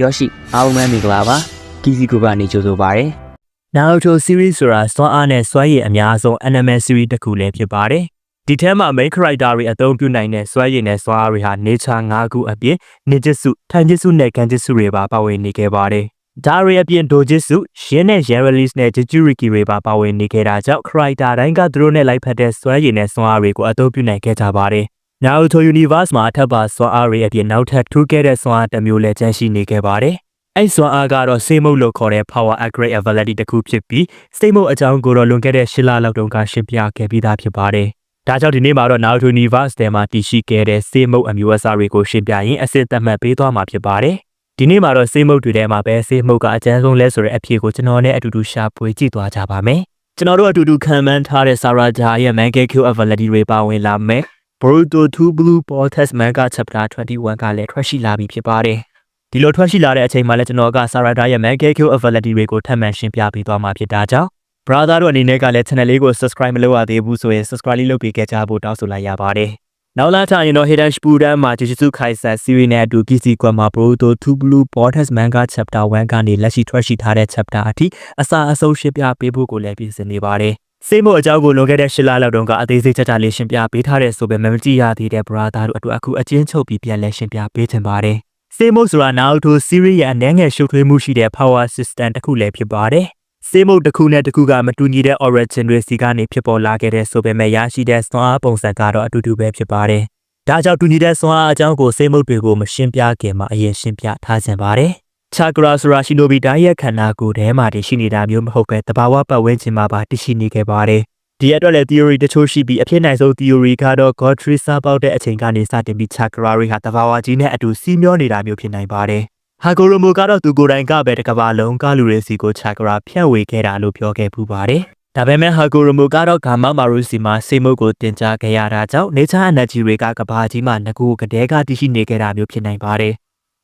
ယောရှိအားလုံးပဲမင်္ဂလာပါကီစီဂရုပကနေကြိုဆိုပါရစေ Naruto series ဆိုတာစွမ်းအားနဲ့စွမ်းရည်အများဆုံး anime series တစ်ခုလည်းဖြစ်ပါတယ်။ဒီထဲမှာ main character တွေအသုံးပြုနိုင်တဲ့စွမ်းရည်နဲ့စွမ်းအားတွေဟာ nature ၅ခုအပြင် ninjutsu, taijutsu နဲ့ genjutsu တွေပါပါဝင်နေခဲ့ပါတယ်။ဒါတွေအပြင် dojutsu, yin နဲ့ yen release နဲ့ jujutsu တွေပါပါဝင်နေခဲ့တာကြောင့် character တိုင်းကသူတို့နဲ့လိုက်ဖက်တဲ့စွမ်းရည်နဲ့စွမ်းအားတွေကိုအသုံးပြုနိုင်ခဲ့ကြပါတယ်။ Naruto universe မှာအထက်ပါစွမ်းအားတွေအပြင်နောက်ထပ်ထူးခဲ့တဲ့စွမ်းအားတစ်မျိုးလည်းကျန်ရှိနေခဲ့ပါတယ်။အဲ့စွမ်းအားကတော့စေမုတ်လို့ခေါ်တဲ့ power upgrade ability တစ်ခုဖြစ်ပြီးစိတ်မုတ်အကြောင်းကိုတော့လွန်ခဲ့တဲ့၈လလောက်တုန်းကရှင်းပြခဲ့ပြီးသားဖြစ်ပါတယ်။ဒါကြောင့်ဒီနေ့မှာတော့ Naruto Universe ထဲမှာတည်ရှိခဲ့တဲ့စေမုတ်အမျိုးအစားတွေကိုရှင်းပြရင်အစစ်သတ်မှတ်ပေးသွားမှာဖြစ်ပါတယ်။ဒီနေ့မှာတော့စေမုတ်တွေထဲမှာပဲစေမုတ်ကအကျဉ်းဆုံးလဲဆိုတဲ့အဖြေကိုကျွန်တော်နဲ့အတူတူရှာဖွေကြည့်သွားကြပါမယ်။ကျွန်တော်တို့အတူတူခံမှန်းထားတဲ့ Saraja ရဲ့ Mangekyo ability တွေပါဝင်လာမယ်။ Boruto 2 Blue Ball Test Manga Chapter 21ကလည်းထွက်ရှိလာပြီဖြစ်ပါတယ်။ဒီလိုထွက်ရှိလာတဲ့အချိန်မှာလည်းကျွန်တော်က Sarada ရဲ့ Mangekyo ability တွေကိုထပ်မံရှင်းပြပေးသွားမှာဖြစ်တာကြောင့် brother တို့အနေနဲ့ကလည်း channel လေးကို subscribe မလုပ်ရသေးဘူးဆိုရင် subscribe လေးလုပ်ပေးခဲ့ကြဖို့တောင်းဆိုလိုက်ရပါတယ်။နောက်လာထရင်တော့ Hidden Shippuden မှာ Jujutsu Kaisen series နဲ့အတူ PC ကွန်မှာ Boruto 2 Blue Ball Test Manga Chapter 1ကနေလက်ရှိထွက်ရှိထားတဲ့ chapter အထိအစာအဆုံးရှင်းပြပေးဖို့ကိုလည်းပြင်ဆင်နေပါတယ်။ စေမို့အကြောင်းကိုလွန်ခဲ့တဲ့၈လလောက်တုန်းကအသေးစိတ်ကြကြလေးရှင်းပြပေးထားတဲ့ဆိုပေမဲ့မကြည့်ရသေးတဲ့ brother တို့အတွက်အခုအချင်းချုပ်ပြီးပြန်လဲရှင်းပြပေးချင်ပါတယ်။စေမို့ဆိုတာ Naruto series ရဲ့အနေငယ်ရှုပ်ထွေးမှုရှိတဲ့ power system တစ်ခုလည်းဖြစ်ပါတယ်။စေမို့တစ်ခုနဲ့တစ်ခုကမတူညီတဲ့ origin တွေစီကနေဖြစ်ပေါ်လာခဲ့တဲ့ဆိုပေမဲ့ရရှိတဲ့စွမ်းအားပုံစံကတော့အတူတူပဲဖြစ်ပါတယ်။ဒါကြောင့်တူညီတဲ့စွမ်းအားအကြောင်းကိုစေမို့တွေကိုမရှင်းပြခင်မှာအရင်ရှင်းပြထားခြင်းပါတယ်။ chakra ဆိုတာရှိနိုဘီတိုင်းရဲ့ခန္ဓာကိုယ်ထဲမှာတည်ရှိနေတာမျိုးမဟုတ်ပဲတဘာဝပတ်ဝန်းကျင်မှာပါတည်ရှိနေခဲ့ပါတယ်။ဒီအတွက်လည်း theory တချို့ရှိပြီးအဖြစ်နိုင်ဆုံး theory ကတော့ Godfrey စားပေါက်တဲ့အချိန်ကနေစတင်ပြီး chakra တွေဟာတဘာဝကြီးနဲ့အတူစီးမျောနေတာမျိုးဖြစ်နိုင်ပါတယ်။ဟာဂိုရိုမိုကတော့သူကိုယ်တိုင်ကပဲတစ်ကမ္ဘာလုံးကလူတွေစီကို chakra ဖြန့်ဝေခဲ့တာလို့ပြောခဲ့ပူပါတယ်။ဒါပေမဲ့ဟာဂိုရိုမိုကတော့ဂါမမာရူစီမှာစေမုတ်ကိုတင်ကြားခဲ့ရတာကြောင့် nature energy တွေကကဘာကြီးမှာငကူကတဲ့ကတည်ရှိနေခဲ့တာမျိုးဖြစ်နိုင်ပါတယ်။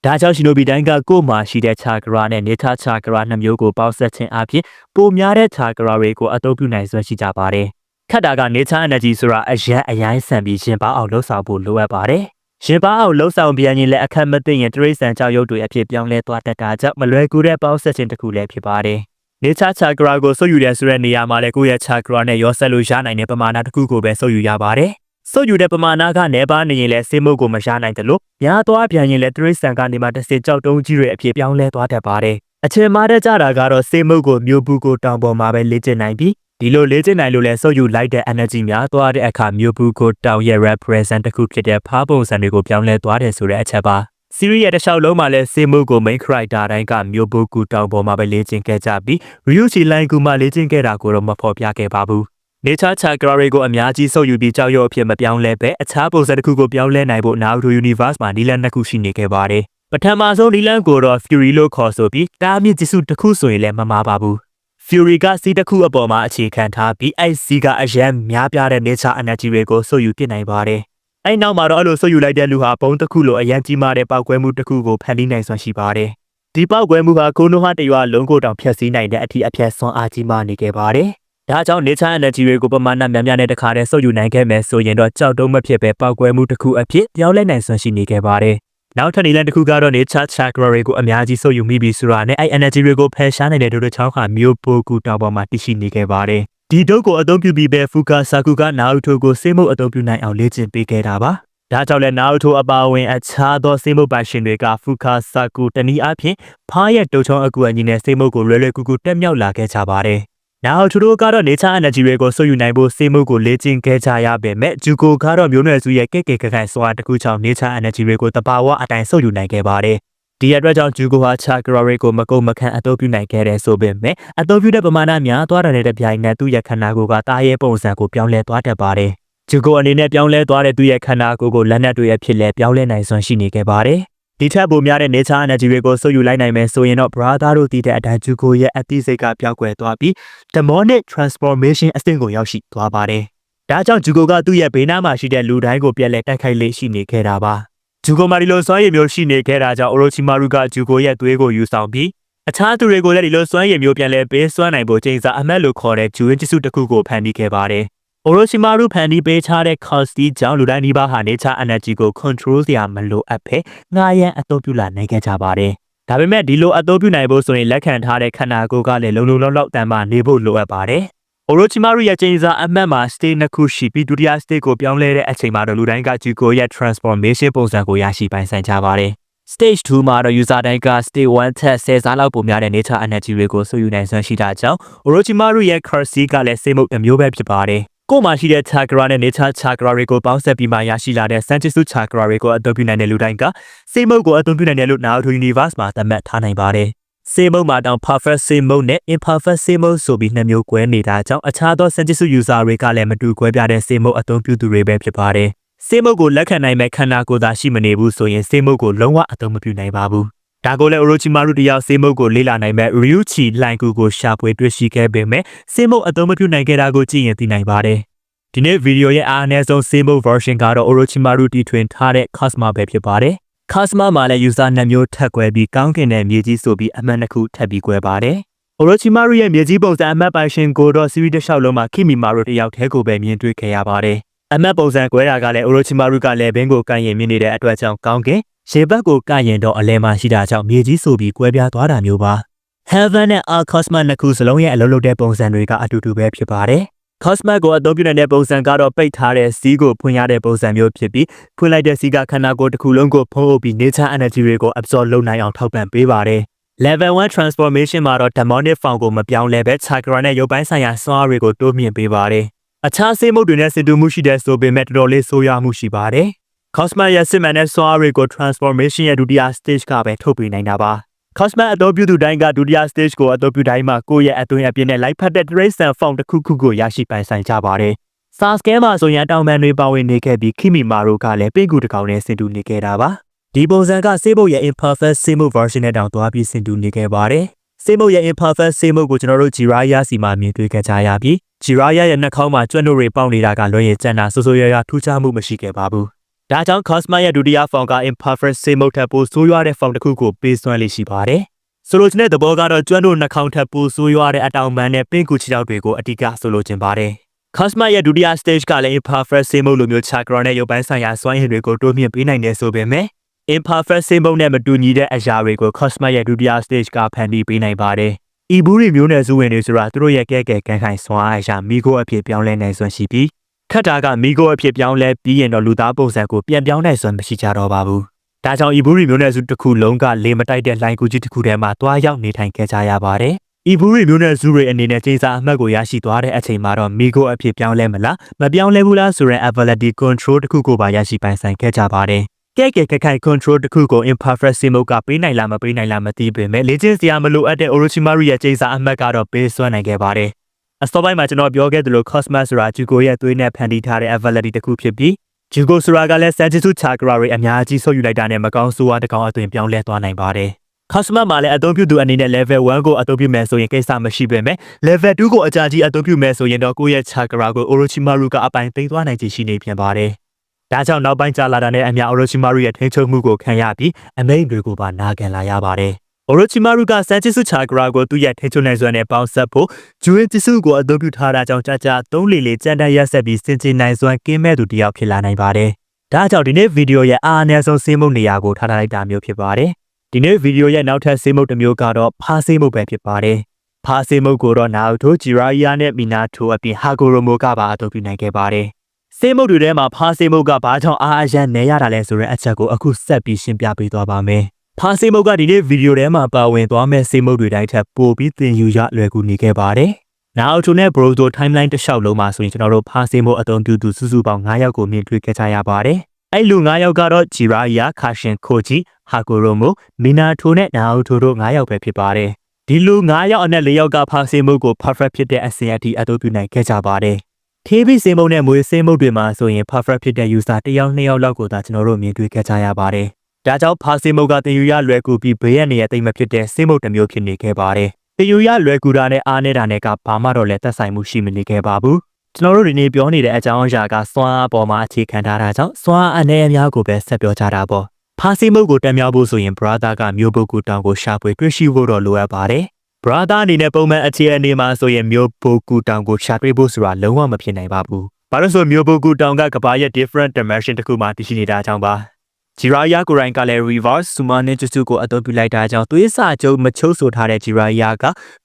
ဒါကြောင့်ရှင်နိုဘီတိုင်းကကို့မှာရှိတဲ့ chakra နဲ့ nature chakra နှစ်မျိုးကိုပေါင်းစပ်ခြင်းအပြင်ပိုများတဲ့ chakra တွေကိုအသုံးပြုနိုင်စွမ်းရှိကြပါတယ်။ခက်တာက nature energy ဆိုတာအရန်အရင်ဆန်ပြီးရှင်ပါအောင်လှုပ်ဆောင်ဖို့လိုအပ်ပါတယ်။ရှင်ပါအောင်လှုပ်ဆောင်ပြန်ရင်လည်းအခက်မသိရင်တရိษံကြောက်ရုပ်တွေအဖြစ်ပြောင်းလဲသွားတတ်တာကြောင့်မလွယ်ကူတဲ့ပေါင်းစပ်ခြင်းတစ်ခုလည်းဖြစ်ပါတယ်။ nature chakra ကိုဆုပ်ယူတဲ့ဆိုတဲ့နေရာမှာလည်းကိုယ့်ရဲ့ chakra နဲ့ရောဆက်လို့ရနိုင်တဲ့ပမာဏတစ်ခုကိုပဲဆုပ်ယူရပါတယ်။ ဆုပ်ယူတဲ့ပမာဏကနေပါနေရင်လည်းစေမုတ်ကိုမရနိုင်တယ်လို့များသွားပြန်ရင်လည်းတရိษံကနေမှတစ်စင်ကြောက်တုံးကြီးတွေအဖြစ်ပြောင်းလဲသွားတတ်ပါတယ်။အချိန်မှတကြတာကတော့စေမုတ်ကိုမျိုးဘူးကိုတောင်ပေါ်မှာပဲလေ့ကျင့်နိုင်ပြီးဒီလိုလေ့ကျင့်နိုင်လို့လဲဆုပ်ယူလိုက်တဲ့ energy များသွားတဲ့အခါမျိုးဘူးကိုတောင်ရဲ့ represent တစ်ခုဖြစ်တဲ့ဖားပုံစံတွေကိုပြောင်းလဲသွားတယ်ဆိုတဲ့အချက်ပါ။ series ရဲ့တစ်လျှောက်လုံးမှာလဲစေမုတ်ကို main character တိုင်းကမျိုးဘူးကူတောင်ပေါ်မှာပဲလေ့ကျင့်ခဲ့ကြပြီး Ryuchi line ကူမှာလေ့ကျင့်ခဲ့တာကိုတော့မဖော်ပြခဲ့ပါဘူး။ nature chakra တွေကိုအများကြီးဆုပ်ယူပြီးကြောက်ရွံ့အဖြစ်မပြောင်းလဲပဲအခြားပုံစံတစ်ခုကိုပြောင်းလဲနိုင်ဖို့ Naruto Universe မှာနီလန်နှစ်ခုရှိနေခဲ့ပါတယ်။ပထမဆုံးနီလန်ကိုတော့ Fury လို့ခေါ်ဆိုပြီးတားမြစ်จิစုတစ်ခုဆိုရင်လည်းမမှားပါဘူး။ Fury ကစီးတစ်ခုအပေါ်မှာအခြေခံထားပြီးအဲ့စီးကအရန်များပြားတဲ့ nature energy တွေကိုဆုပ်ယူပြစ်နိုင်ပါတယ်။အဲ့နောက်မှာတော့အဲ့လိုဆုပ်ယူလိုက်တဲ့လူဟာဘုံတစ်ခုလိုအရန်ကြီးမားတဲ့ပောက်ကွဲမှုတစ်ခုကိုဖန်တီးနိုင်စွမ်းရှိပါတယ်။ဒီပောက်ကွဲမှုဟာကိုနိုဟာတရွာလုံးကိုတောင်ဖျက်ဆီးနိုင်တဲ့အထီးအဖျက်ဆွမ်းအားကြီးမားနေခဲ့ပါတယ်။ ဒါကြောင့် nature energy တွေကိုပမာဏများများနဲ့တခါတည်းဆုပ်ယူနိုင်ခဲ့မယ်ဆိုရင်တော့ကြောက်တုံးမဖြစ်ပဲပောက်ကွဲမှုတစ်ခုအဖြစ်ပြောင်းလဲနိုင်စွမ်းရှိနေခဲ့ပါတယ်။နောက်ထပ်နည်းလမ်းတစ်ခုကတော့ nature chakra တွေကိုအများကြီးဆုပ်ယူမိပြီဆိုတာနဲ့အဲ့ energy တွေကိုဖယ်ရှားနိုင်တဲ့ဒုဒချောင်းခါမျိုးပိုကူတောင်ပေါ်မှာတည်ရှိနေခဲ့ပါတယ်။ဒီဒုတ်ကိုအသုံးပြုပြီးပဲဖူကာဆာကူကနာရုတိုကိုစေမုတ်အသုံးပြုနိုင်အောင်လေ့ကျင့်ပေးခဲ့တာပါ။ဒါကြောင့်လဲနာရုတိုအပါအဝင်အခြားသောစေမုတ်ပိုင်ရှင်တွေကဖူကာဆာကူတနည်းအားဖြင့်ဖားရဲ့တုံချောင်းအကူအညီနဲ့စေမုတ်ကိုလွယ်လွယ်ကူကူတက်မြောက်လာခဲ့ကြပါတယ်။ နာရုတိုကတော့ nature energy တွေကိုဆုပ်ယူနိုင်ဖို့စေမုတ်ကိုလေ့ကျင့်ခဲ့ကြရပေမဲ့ဂျူကိုကတော့မျိုးနွယ်စုရဲ့ကဲ့ကဲ့ကခိုင်စွာတစ်ခုချောင်း nature energy တွေကိုတဘာဝအတိုင်းဆုပ်ယူနိုင်ခဲ့ပါတယ်။ဒီအတွက်ကြောင့်ဂျူကိုဟာချာကရာရီကိုမကုတ်မခန့်အသုံးပြုနိုင်ခဲ့တဲ့ဆိုပေမဲ့အသုံးပြုတဲ့ပမာဏများသွားတဲ့တဲ့ပြိုင်နဲ့သူ့ရဲ့ခန္ဓာကိုယ်ကတားရဲပုံစံကိုပြောင်းလဲသွားတတ်ပါတယ်။ဂျူကိုအနေနဲ့ပြောင်းလဲသွားတဲ့သူ့ရဲ့ခန္ဓာကိုယ်ကိုလက်နက်တွေရဲ့ဖြစ်လဲပြောင်းလဲနိုင်စွမ်းရှိနေခဲ့ပါတယ်။ ဒီထက်ပိုများတဲ့ nature energy တွေကိုဆုပ်ယူလိုက်နိုင်မယ်ဆိုရင်တော့ brother တို့တည်တဲ့အတိုင်းဂျူကိုရဲ့အသိစိတ်ကပျောက်ကွယ်သွားပြီး demonic transformation အဆင့်ကိုရောက်ရှိသွားပါတယ်။ဒါကြောင့်ဂျူကိုကသူ့ရဲ့ဘေးနားမှာရှိတဲ့လူတိုင်းကိုပြန်လဲတိုက်ခိုက်လေးရှိနေခဲ့တာပါ။ဂျူကိုမာဒီလိုစွမ်းရည်မျိုးရှိနေခဲ့တာကြောင့်အိုရိုချီမာရူကဂျူကိုရဲ့သွေးကိုယူဆောင်ပြီးအခြားသူတွေကိုလည်းဒီလိုစွမ်းရည်မျိုးပြန်လဲပေးစွမ်းနိုင်ဖို့ချိန်စာအမတ်လို့ခေါ်တဲ့ဂျူရင်းကျစုတစ်ခုကိုဖန်တီးခဲ့ပါတယ်။ အိုရိုချီမာရူဖန်တီးပေးထားတဲ့ cost ကြောင့်လူတိုင်းဒီပါဟာ nature energy ကို control စရာမလိုအပ်ဘဲငှားရမ်းအသုံးပြုလာနိုင်ခဲ့ကြပါတယ်ဒါပေမဲ့ဒီလိုအသုံးပြုနိုင်ဖို့ဆိုရင်လက်ခံထားတဲ့ခန္ဓာကိုယ်ကလည်းလုံလုံလောက်လောက်တန်မှနေဖို့လိုအပ်ပါတယ်။ Orochimaru ရဲ့ချိန်စာအမှတ်မှာ state နှစ်ခုရှိပြီးဒုတိယ state ကိုပြောင်းလဲတဲ့အချိန်မှာတော့လူတိုင်းက Jugo ရဲ့ transformation ပုံစံကိုရရှိပိုင်ဆိုင်ကြပါတယ်။ Stage 2မှာတော့ user တိုင်းက state 1ထက်10ဆလောက်ပိုများတဲ့ nature energy တွေကိုစုယူနိုင်စွမ်းရှိတာကြောင့် Orochimaru ရဲ့ curse ကလည်းစိတ်မုတ်တစ်မျိုးပဲဖြစ်ပါတယ်။ ကိုယ်မှာရှိတဲ့ chakra နဲ့ nature chakra တွေကိုပေါင်းစပ်ပြီးမှရရှိလာတဲ့ Sanjutsu chakra တွေကိုအသုံးပြုနိုင်တဲ့လူတိုင်းကစိတ်မုတ်ကိုအသုံးပြုနိုင်တယ်လို့ Naruto Universe မှာသတ်မှတ်ထားနိုင်ပါတယ်။စေမုတ်မှာတောင် perfect စေမုတ်နဲ့ imperfect စေမုတ်ဆိုပြီးနှစ်မျိုးကွဲနေတာကြောင့်အခြားသော Sanjutsu user တွေကလည်းမတူကွဲပြားတဲ့စေမုတ်အသုံးပြုသူတွေပဲဖြစ်ပါတယ်။စေမုတ်ကိုလက်ခံနိုင်မဲ့ခန္ဓာကိုယ်သာရှိမနေဘူးဆိုရင်စေမုတ်ကိုလုံးဝအသုံးမပြုနိုင်ပါဘူး။ ဒါကိုလည်း Orochimaru တယောက်စေမုတ်ကိုလေ့လာနိုင်မဲ့ Ryuchi လှိုင်ကူကိုရှာဖွေတွေ့ရှိခဲ့ပေမဲ့စေမုတ်အသုံးမပြုနိုင်ခဲ့တာကိုကြည့်ရင်သိနိုင်ပါတယ်။ဒီနေ့ဗီဒီယိုရဲ့အားအနည်းဆုံးစေမုတ် version ကတော့ Orochimaru တီထွင်ထားတဲ့ Cosma ပဲဖြစ်ပါတယ်။ Cosma မှာလည်း user နှစ်မျိုးထပ်ကွဲပြီးကောင်းကင်တဲ့မြေကြီးဆိုပြီးအမှတ်နှစ်ခုထပ်ပြီးကွဲပါတယ်။ Orochimaru ရဲ့မြေကြီးပုံစံအမှတ်ပိုင်ရှင်ကိုတော့ series တစ်လျှောက်လုံးမှာ Kimimaro တယောက်တည်းကိုပဲမြင်တွေ့ခဲ့ရပါတယ်။အမှတ်ပုံစံကွဲတာကလည်း Orochimaru ကလည်းဘင်းကိုကန့်ရင်မြင်နေတဲ့အတွက်ကြောင့်ကောင်းကင် ရေဘက်ကိုကန့်ရင်တော့အလဲမှာရှိတာကြောင့်မြေကြီးဆိုပြီးကွဲပြားသွားတာမျိုးပါ။ Heaven နဲ့ Earth Cosma နှစ်ခုစလုံးရဲ့အလုပ်လုပ်တဲ့ပုံစံတွေကအတူတူပဲဖြစ်ပါတယ်။ Cosma ကိုအသုံးပြုနိုင်တဲ့ပုံစံကတော့ပိတ်ထားတဲ့စီးကိုဖွင့်ရတဲ့ပုံစံမျိုးဖြစ်ပြီးဖွင့်လိုက်တဲ့စီးကခန္ဓာကိုယ်တစ်ခုလုံးကိုဖုံးအုပ်ပြီး nature energy တွေကို absorb လုပ်နိုင်အောင်ထောက်ပံ့ပေးပါတယ်။ Level 1 transformation မှာတော့ demonic form ကိုမပြောင်းလဲပဲ chakra နဲ့ရုပ်ပိုင်းဆိုင်ရာစွမ်းအားတွေကိုတိုးမြှင့်ပေးပါတယ်။အခြားစေမုတ်တွေနဲ့စင်တူမှုရှိတဲ့ဆိုပေမဲ့တော်တော်လေးဆိုးရွားမှုရှိပါတယ်။ Cosma ရဲ့စစ်မှန်တဲ့စွမ်းအားတွေကို transformation ရဲ့ဒုတိယ stage ကပဲထုတ်ပေးနိုင်တာပါ။ Cosma အသုံးပြုသူတိုင်းကဒုတိယ stage ကိုအသုံးပြုတိုင်းမှာကိုယ့်ရဲ့အတွင်းအပြင်းနဲ့လိုက်ဖက်တဲ့ trace and form တစ်ခုခုကိုရရှိပိုင်ဆိုင်ကြပါတယ်။ Sasuke မှာဆိုရင်တောင်ပန်တွေပါဝင်နေခဲ့ပြီး Kimimaro ကလည်းပင့်ကူတစ်ကောင်နဲ့ဆင်တူနေခဲ့တာပါ။ဒီပုံစံကစေဘုတ်ရဲ့ imperfect စေဘုတ် version နဲ့တောင်သွားပြီးဆင်တူနေခဲ့ပါတယ်။စေဘုတ်ရဲ့ imperfect စေဘုတ်ကိုကျွန်တော်တို့ Jiraiya စီမှာမြင်တွေ့ခဲ့ကြရပြီး Jiraiya ရဲ့နှာခေါင်းမှာကျွတ်တို့တွေပေါက်နေတာကလွှဲရင်ကျန်တာဆိုးဆိုးရွားရွားထူးခြားမှုမရှိခဲ့ပါဘူး။ ဒါကြောင့် Cosma ရဲ့ဒုတိယ form က imperfect စေဘုတ်ထက်ပိုဆိုးရွားတဲ့ form တစ်ခုကိုပေးစွမ်းလေးရှိပါတယ်။ဆိုလိုချင်တဲ့သဘောကတော့ကျွမ်းတို့နှာခေါင်းထက်ပိုဆိုးရွားတဲ့အတောင်ပန်းနဲ့ပင့်ကူချီတောက်တွေကိုအတိအကဆိုလိုချင်ပါတယ်။ Cosma ရဲ့ဒုတိယ stage ကလည်း imperfect စေမုတ်လိုမျိုး chakra နဲ့ရုပ်ပိုင်းဆိုင်ရာစွမ်းရည်တွေကိုတိုးမြှင့်ပေးနိုင်တယ်ဆိုပေမဲ့ imperfect စေမုတ်နဲ့မတူညီတဲ့အရာတွေကို Cosma ရဲ့ဒုတိယ stage ကဖန်တီးပေးနိုင်ပါတယ်။။ဤဘူးတွေမျိုးနယ်စုဝင်တွေဆိုတာသူတို့ရဲ့ကဲကဲကန်ခိုင်စွမ်းအားအရာမိခိုးအဖြစ်ပြောင်းလဲနိုင်စွမ်းရှိပြီး ခက်တာကမိခိုးအဖြစ်ပြောင်းလဲပြီးရင်တော့လူသားပုံစံကိုပြန်ပြောင်းနိုင်စွမ်းမရှိကြတော့ပါဘူး။ဒါကြောင့်ဤဘူးတွေမျိုးနယ်စုတစ်ခုလုံးကလေမတိုက်တဲ့လိုင်ကူကြီးတစ်ခုထဲမှာတွားရောက်နေထိုင်ခဲ့ကြရပါတယ်။ဤဘူးတွေမျိုးနယ်စုတွေအနေနဲ့ချိန်စာအမှတ်ကိုရရှိသွားတဲ့အချိန်မှာတော့မိခိုးအဖြစ်ပြောင်းလဲမလားမပြောင်းလဲဘူးလားဆိုတဲ့ ability control တစ်ခုကိုပါရရှိပိုင်ဆိုင်ခဲ့ကြပါတယ်။ကဲကဲခက်ခိုင် control တစ်ခုကို imperfect simul ကပေးနိုင်လားမပေးနိုင်လားမသိပေမဲ့လေ့ကျင့်စရာမလိုအပ်တဲ့ Orochimaru ရဲ့ချိန်စာအမှတ်ကတော့ပေးစွမ်းနိုင်ခဲ့ပါတယ်။ အစောပိုင်းမှာကျွန်တော်ပြောခဲ့သလို Cosmos ဆိုတာ Jugo ရဲ့သွေးနဲ့ဖန်တီးထားတဲ့ ability တစ်ခုဖြစ်ပြီး Jugo ဆိုတာကလည်း Senjutsu Chakra တွေအများကြီးဆုပ်ယူလိုက်တာနဲ့မကောင်းဆိုးဝါးတစ်ကောင်အသွင်ပြောင်းလဲသွားနိုင်ပါတယ်။ Cosmos မှာလည်းအသုံးပြုသူအနေနဲ့ level 1ကိုအသုံးပြုမယ်ဆိုရင်ကိစ္စမရှိပေမဲ့ level 2ကိုအကြကြီးအသုံးပြုမယ်ဆိုရင်တော့ကိုယ့်ရဲ့ Chakra ကို Orochimaru ကအပိုင်သိမ်းသွားနိုင်ချေရှိနေပြန်ပါတယ်။ဒါကြောင့်နောက်ပိုင်းကြာလာတာနဲ့အမျှ Orochimaru ရဲ့ထိန်းချုပ်မှုကိုခံရပြီးအမိန့်တွေကိုပါနာခံလာရပါတယ်။ Orochimaru က Sanjutsu Chakra ကိုသူ့ရဲ့ထိန်းချုပ်နိုင်စွမ်းနဲ့ပေါင်းစပ်ဖို့ Juinjutsu ကိုအသုံးပြုထားတာကြောင့်ကြာကြာသုံးလီလေးကြမ်းတမ်းရက်ဆက်ပြီးစင်ကြင်နိုင်စွမ်းကင်းမဲ့သူတစ်ယောက်ဖြစ်လာနိုင်ပါတယ်။ဒါကြောင့်ဒီနေ့ဗီဒီယိုရဲ့အားအနည်းဆုံးစေးမုတ်နေရာကိုထားထားလိုက်တာမျိုးဖြစ်ပါတယ်။ဒီနေ့ဗီဒီယိုရဲ့နောက်ထပ်စေးမုတ်တစ်မျိုးကတော့ဖားစေးမုတ်ပဲဖြစ်ပါတယ်။ဖားစေးမုတ်ကိုတော့ Naruto, Jiraiya နဲ့ Minato အပြင် Hagoromo ကပါအသုံးပြုနိုင်ခဲ့ပါတယ်။စေးမုတ်တွေထဲမှာဖားစေးမုတ်ကဘာကြောင့်အားအရန်နေရတာလဲဆိုတဲ့အချက်ကိုအခုဆက်ပြီးရှင်းပြပေးသွားပါမယ်။ ဖားစေးမုတ်ကဒီနေ့ဗီဒီယိုထဲမှာပါဝင်သွားမဲ့စေးမုတ်တွေတိုင်းထက်ပိုပြီးသင်ယူရလွယ်ကူနေခဲ့ပါတယ်။ Naruto နဲ့ Boruto timeline တစ်လျှောက်လုံးမှာဆိုရင်ကျွန်တော်တို့ဖားစေးမုတ်အသုံးပြုသူစုစုပေါင်း9ယောက်ကိုမြင်တွေ့ခဲ့ကြရပါတယ်။အဲ့လူ9ယောက်ကတော့ Jiraiya, Kashin, Koji, Hagoromo, Minato နဲ့ Naruto တို့9ယောက်ပဲဖြစ်ပါတယ်။ဒီလူ9ယောက်အနက်4ယောက်ကဖားစေးမုတ်ကို perfect ဖြစ်တဲ့အစဉ်အထိအသုံးပြုနိုင်ခဲ့ကြပါတယ်။ထေးပြီးစေးမုတ်နဲ့မွေးစေးမုတ်တွေမှာဆိုရင် perfect ဖြစ်တဲ့ user တစ်ယောက်နှစ်ယောက်လောက်ကိုသာကျွန်တော်တို့မြင်တွေ့ခဲ့ကြရပါတယ်။ ဒါကြောင့်ဖားစေးမုတ်ကတင်ယူရလွယ်ကူပြီးဘေးရန်နေရတိတ်မဖြစ်တဲ့စေးမုတ်တစ်မျိုးဖြစ်နေခဲ့ပါတယ်။တင်ယူရလွယ်ကူတာနဲ့အားနေတာနဲ့ကဘာမှတော့လည်းသက်ဆိုင်မှုရှိမနေခဲ့ပါဘူး။ကျွန်တော်တို့ဒီနေ့ပြောနေတဲ့အကြောင်းအရာကစွမ်းအားပေါ်မှာအခြေခံထားတာကြောင့်စွမ်းအားအနေအများကိုပဲဆက်ပြောကြတာပေါ့။ဖားစီမုတ်ကိုတက်မြောက်ဖို့ဆိုရင် brother ကမျိုးပုတ်ကူတောင်ကိုရှာဖွေတွေ့ရှိဖို့တော့လိုအပ်ပါတယ်။ brother အနေနဲ့ပုံမှန်အခြေအနေမှာဆိုရင်မျိုးပုတ်ကူတောင်ကိုရှာတွေ့ဖို့ဆိုတာလုံးဝမဖြစ်နိုင်ပါဘူး။ဘာလို့ဆိုမျိုးပုတ်ကူတောင်ကကဘာရဲ့ different dimension တစ်ခုမှာတည်ရှိနေတာကြောင့်ပါ။ ဂျီရာယာကိုရိုင်းကလည်း reverse sumo ninjutsu ကိုအသုံးပြုလိုက်တာကြောင့်သွေးစာချုပ်မချုပ်ဆိုထားတဲ့ဂျီရာယာက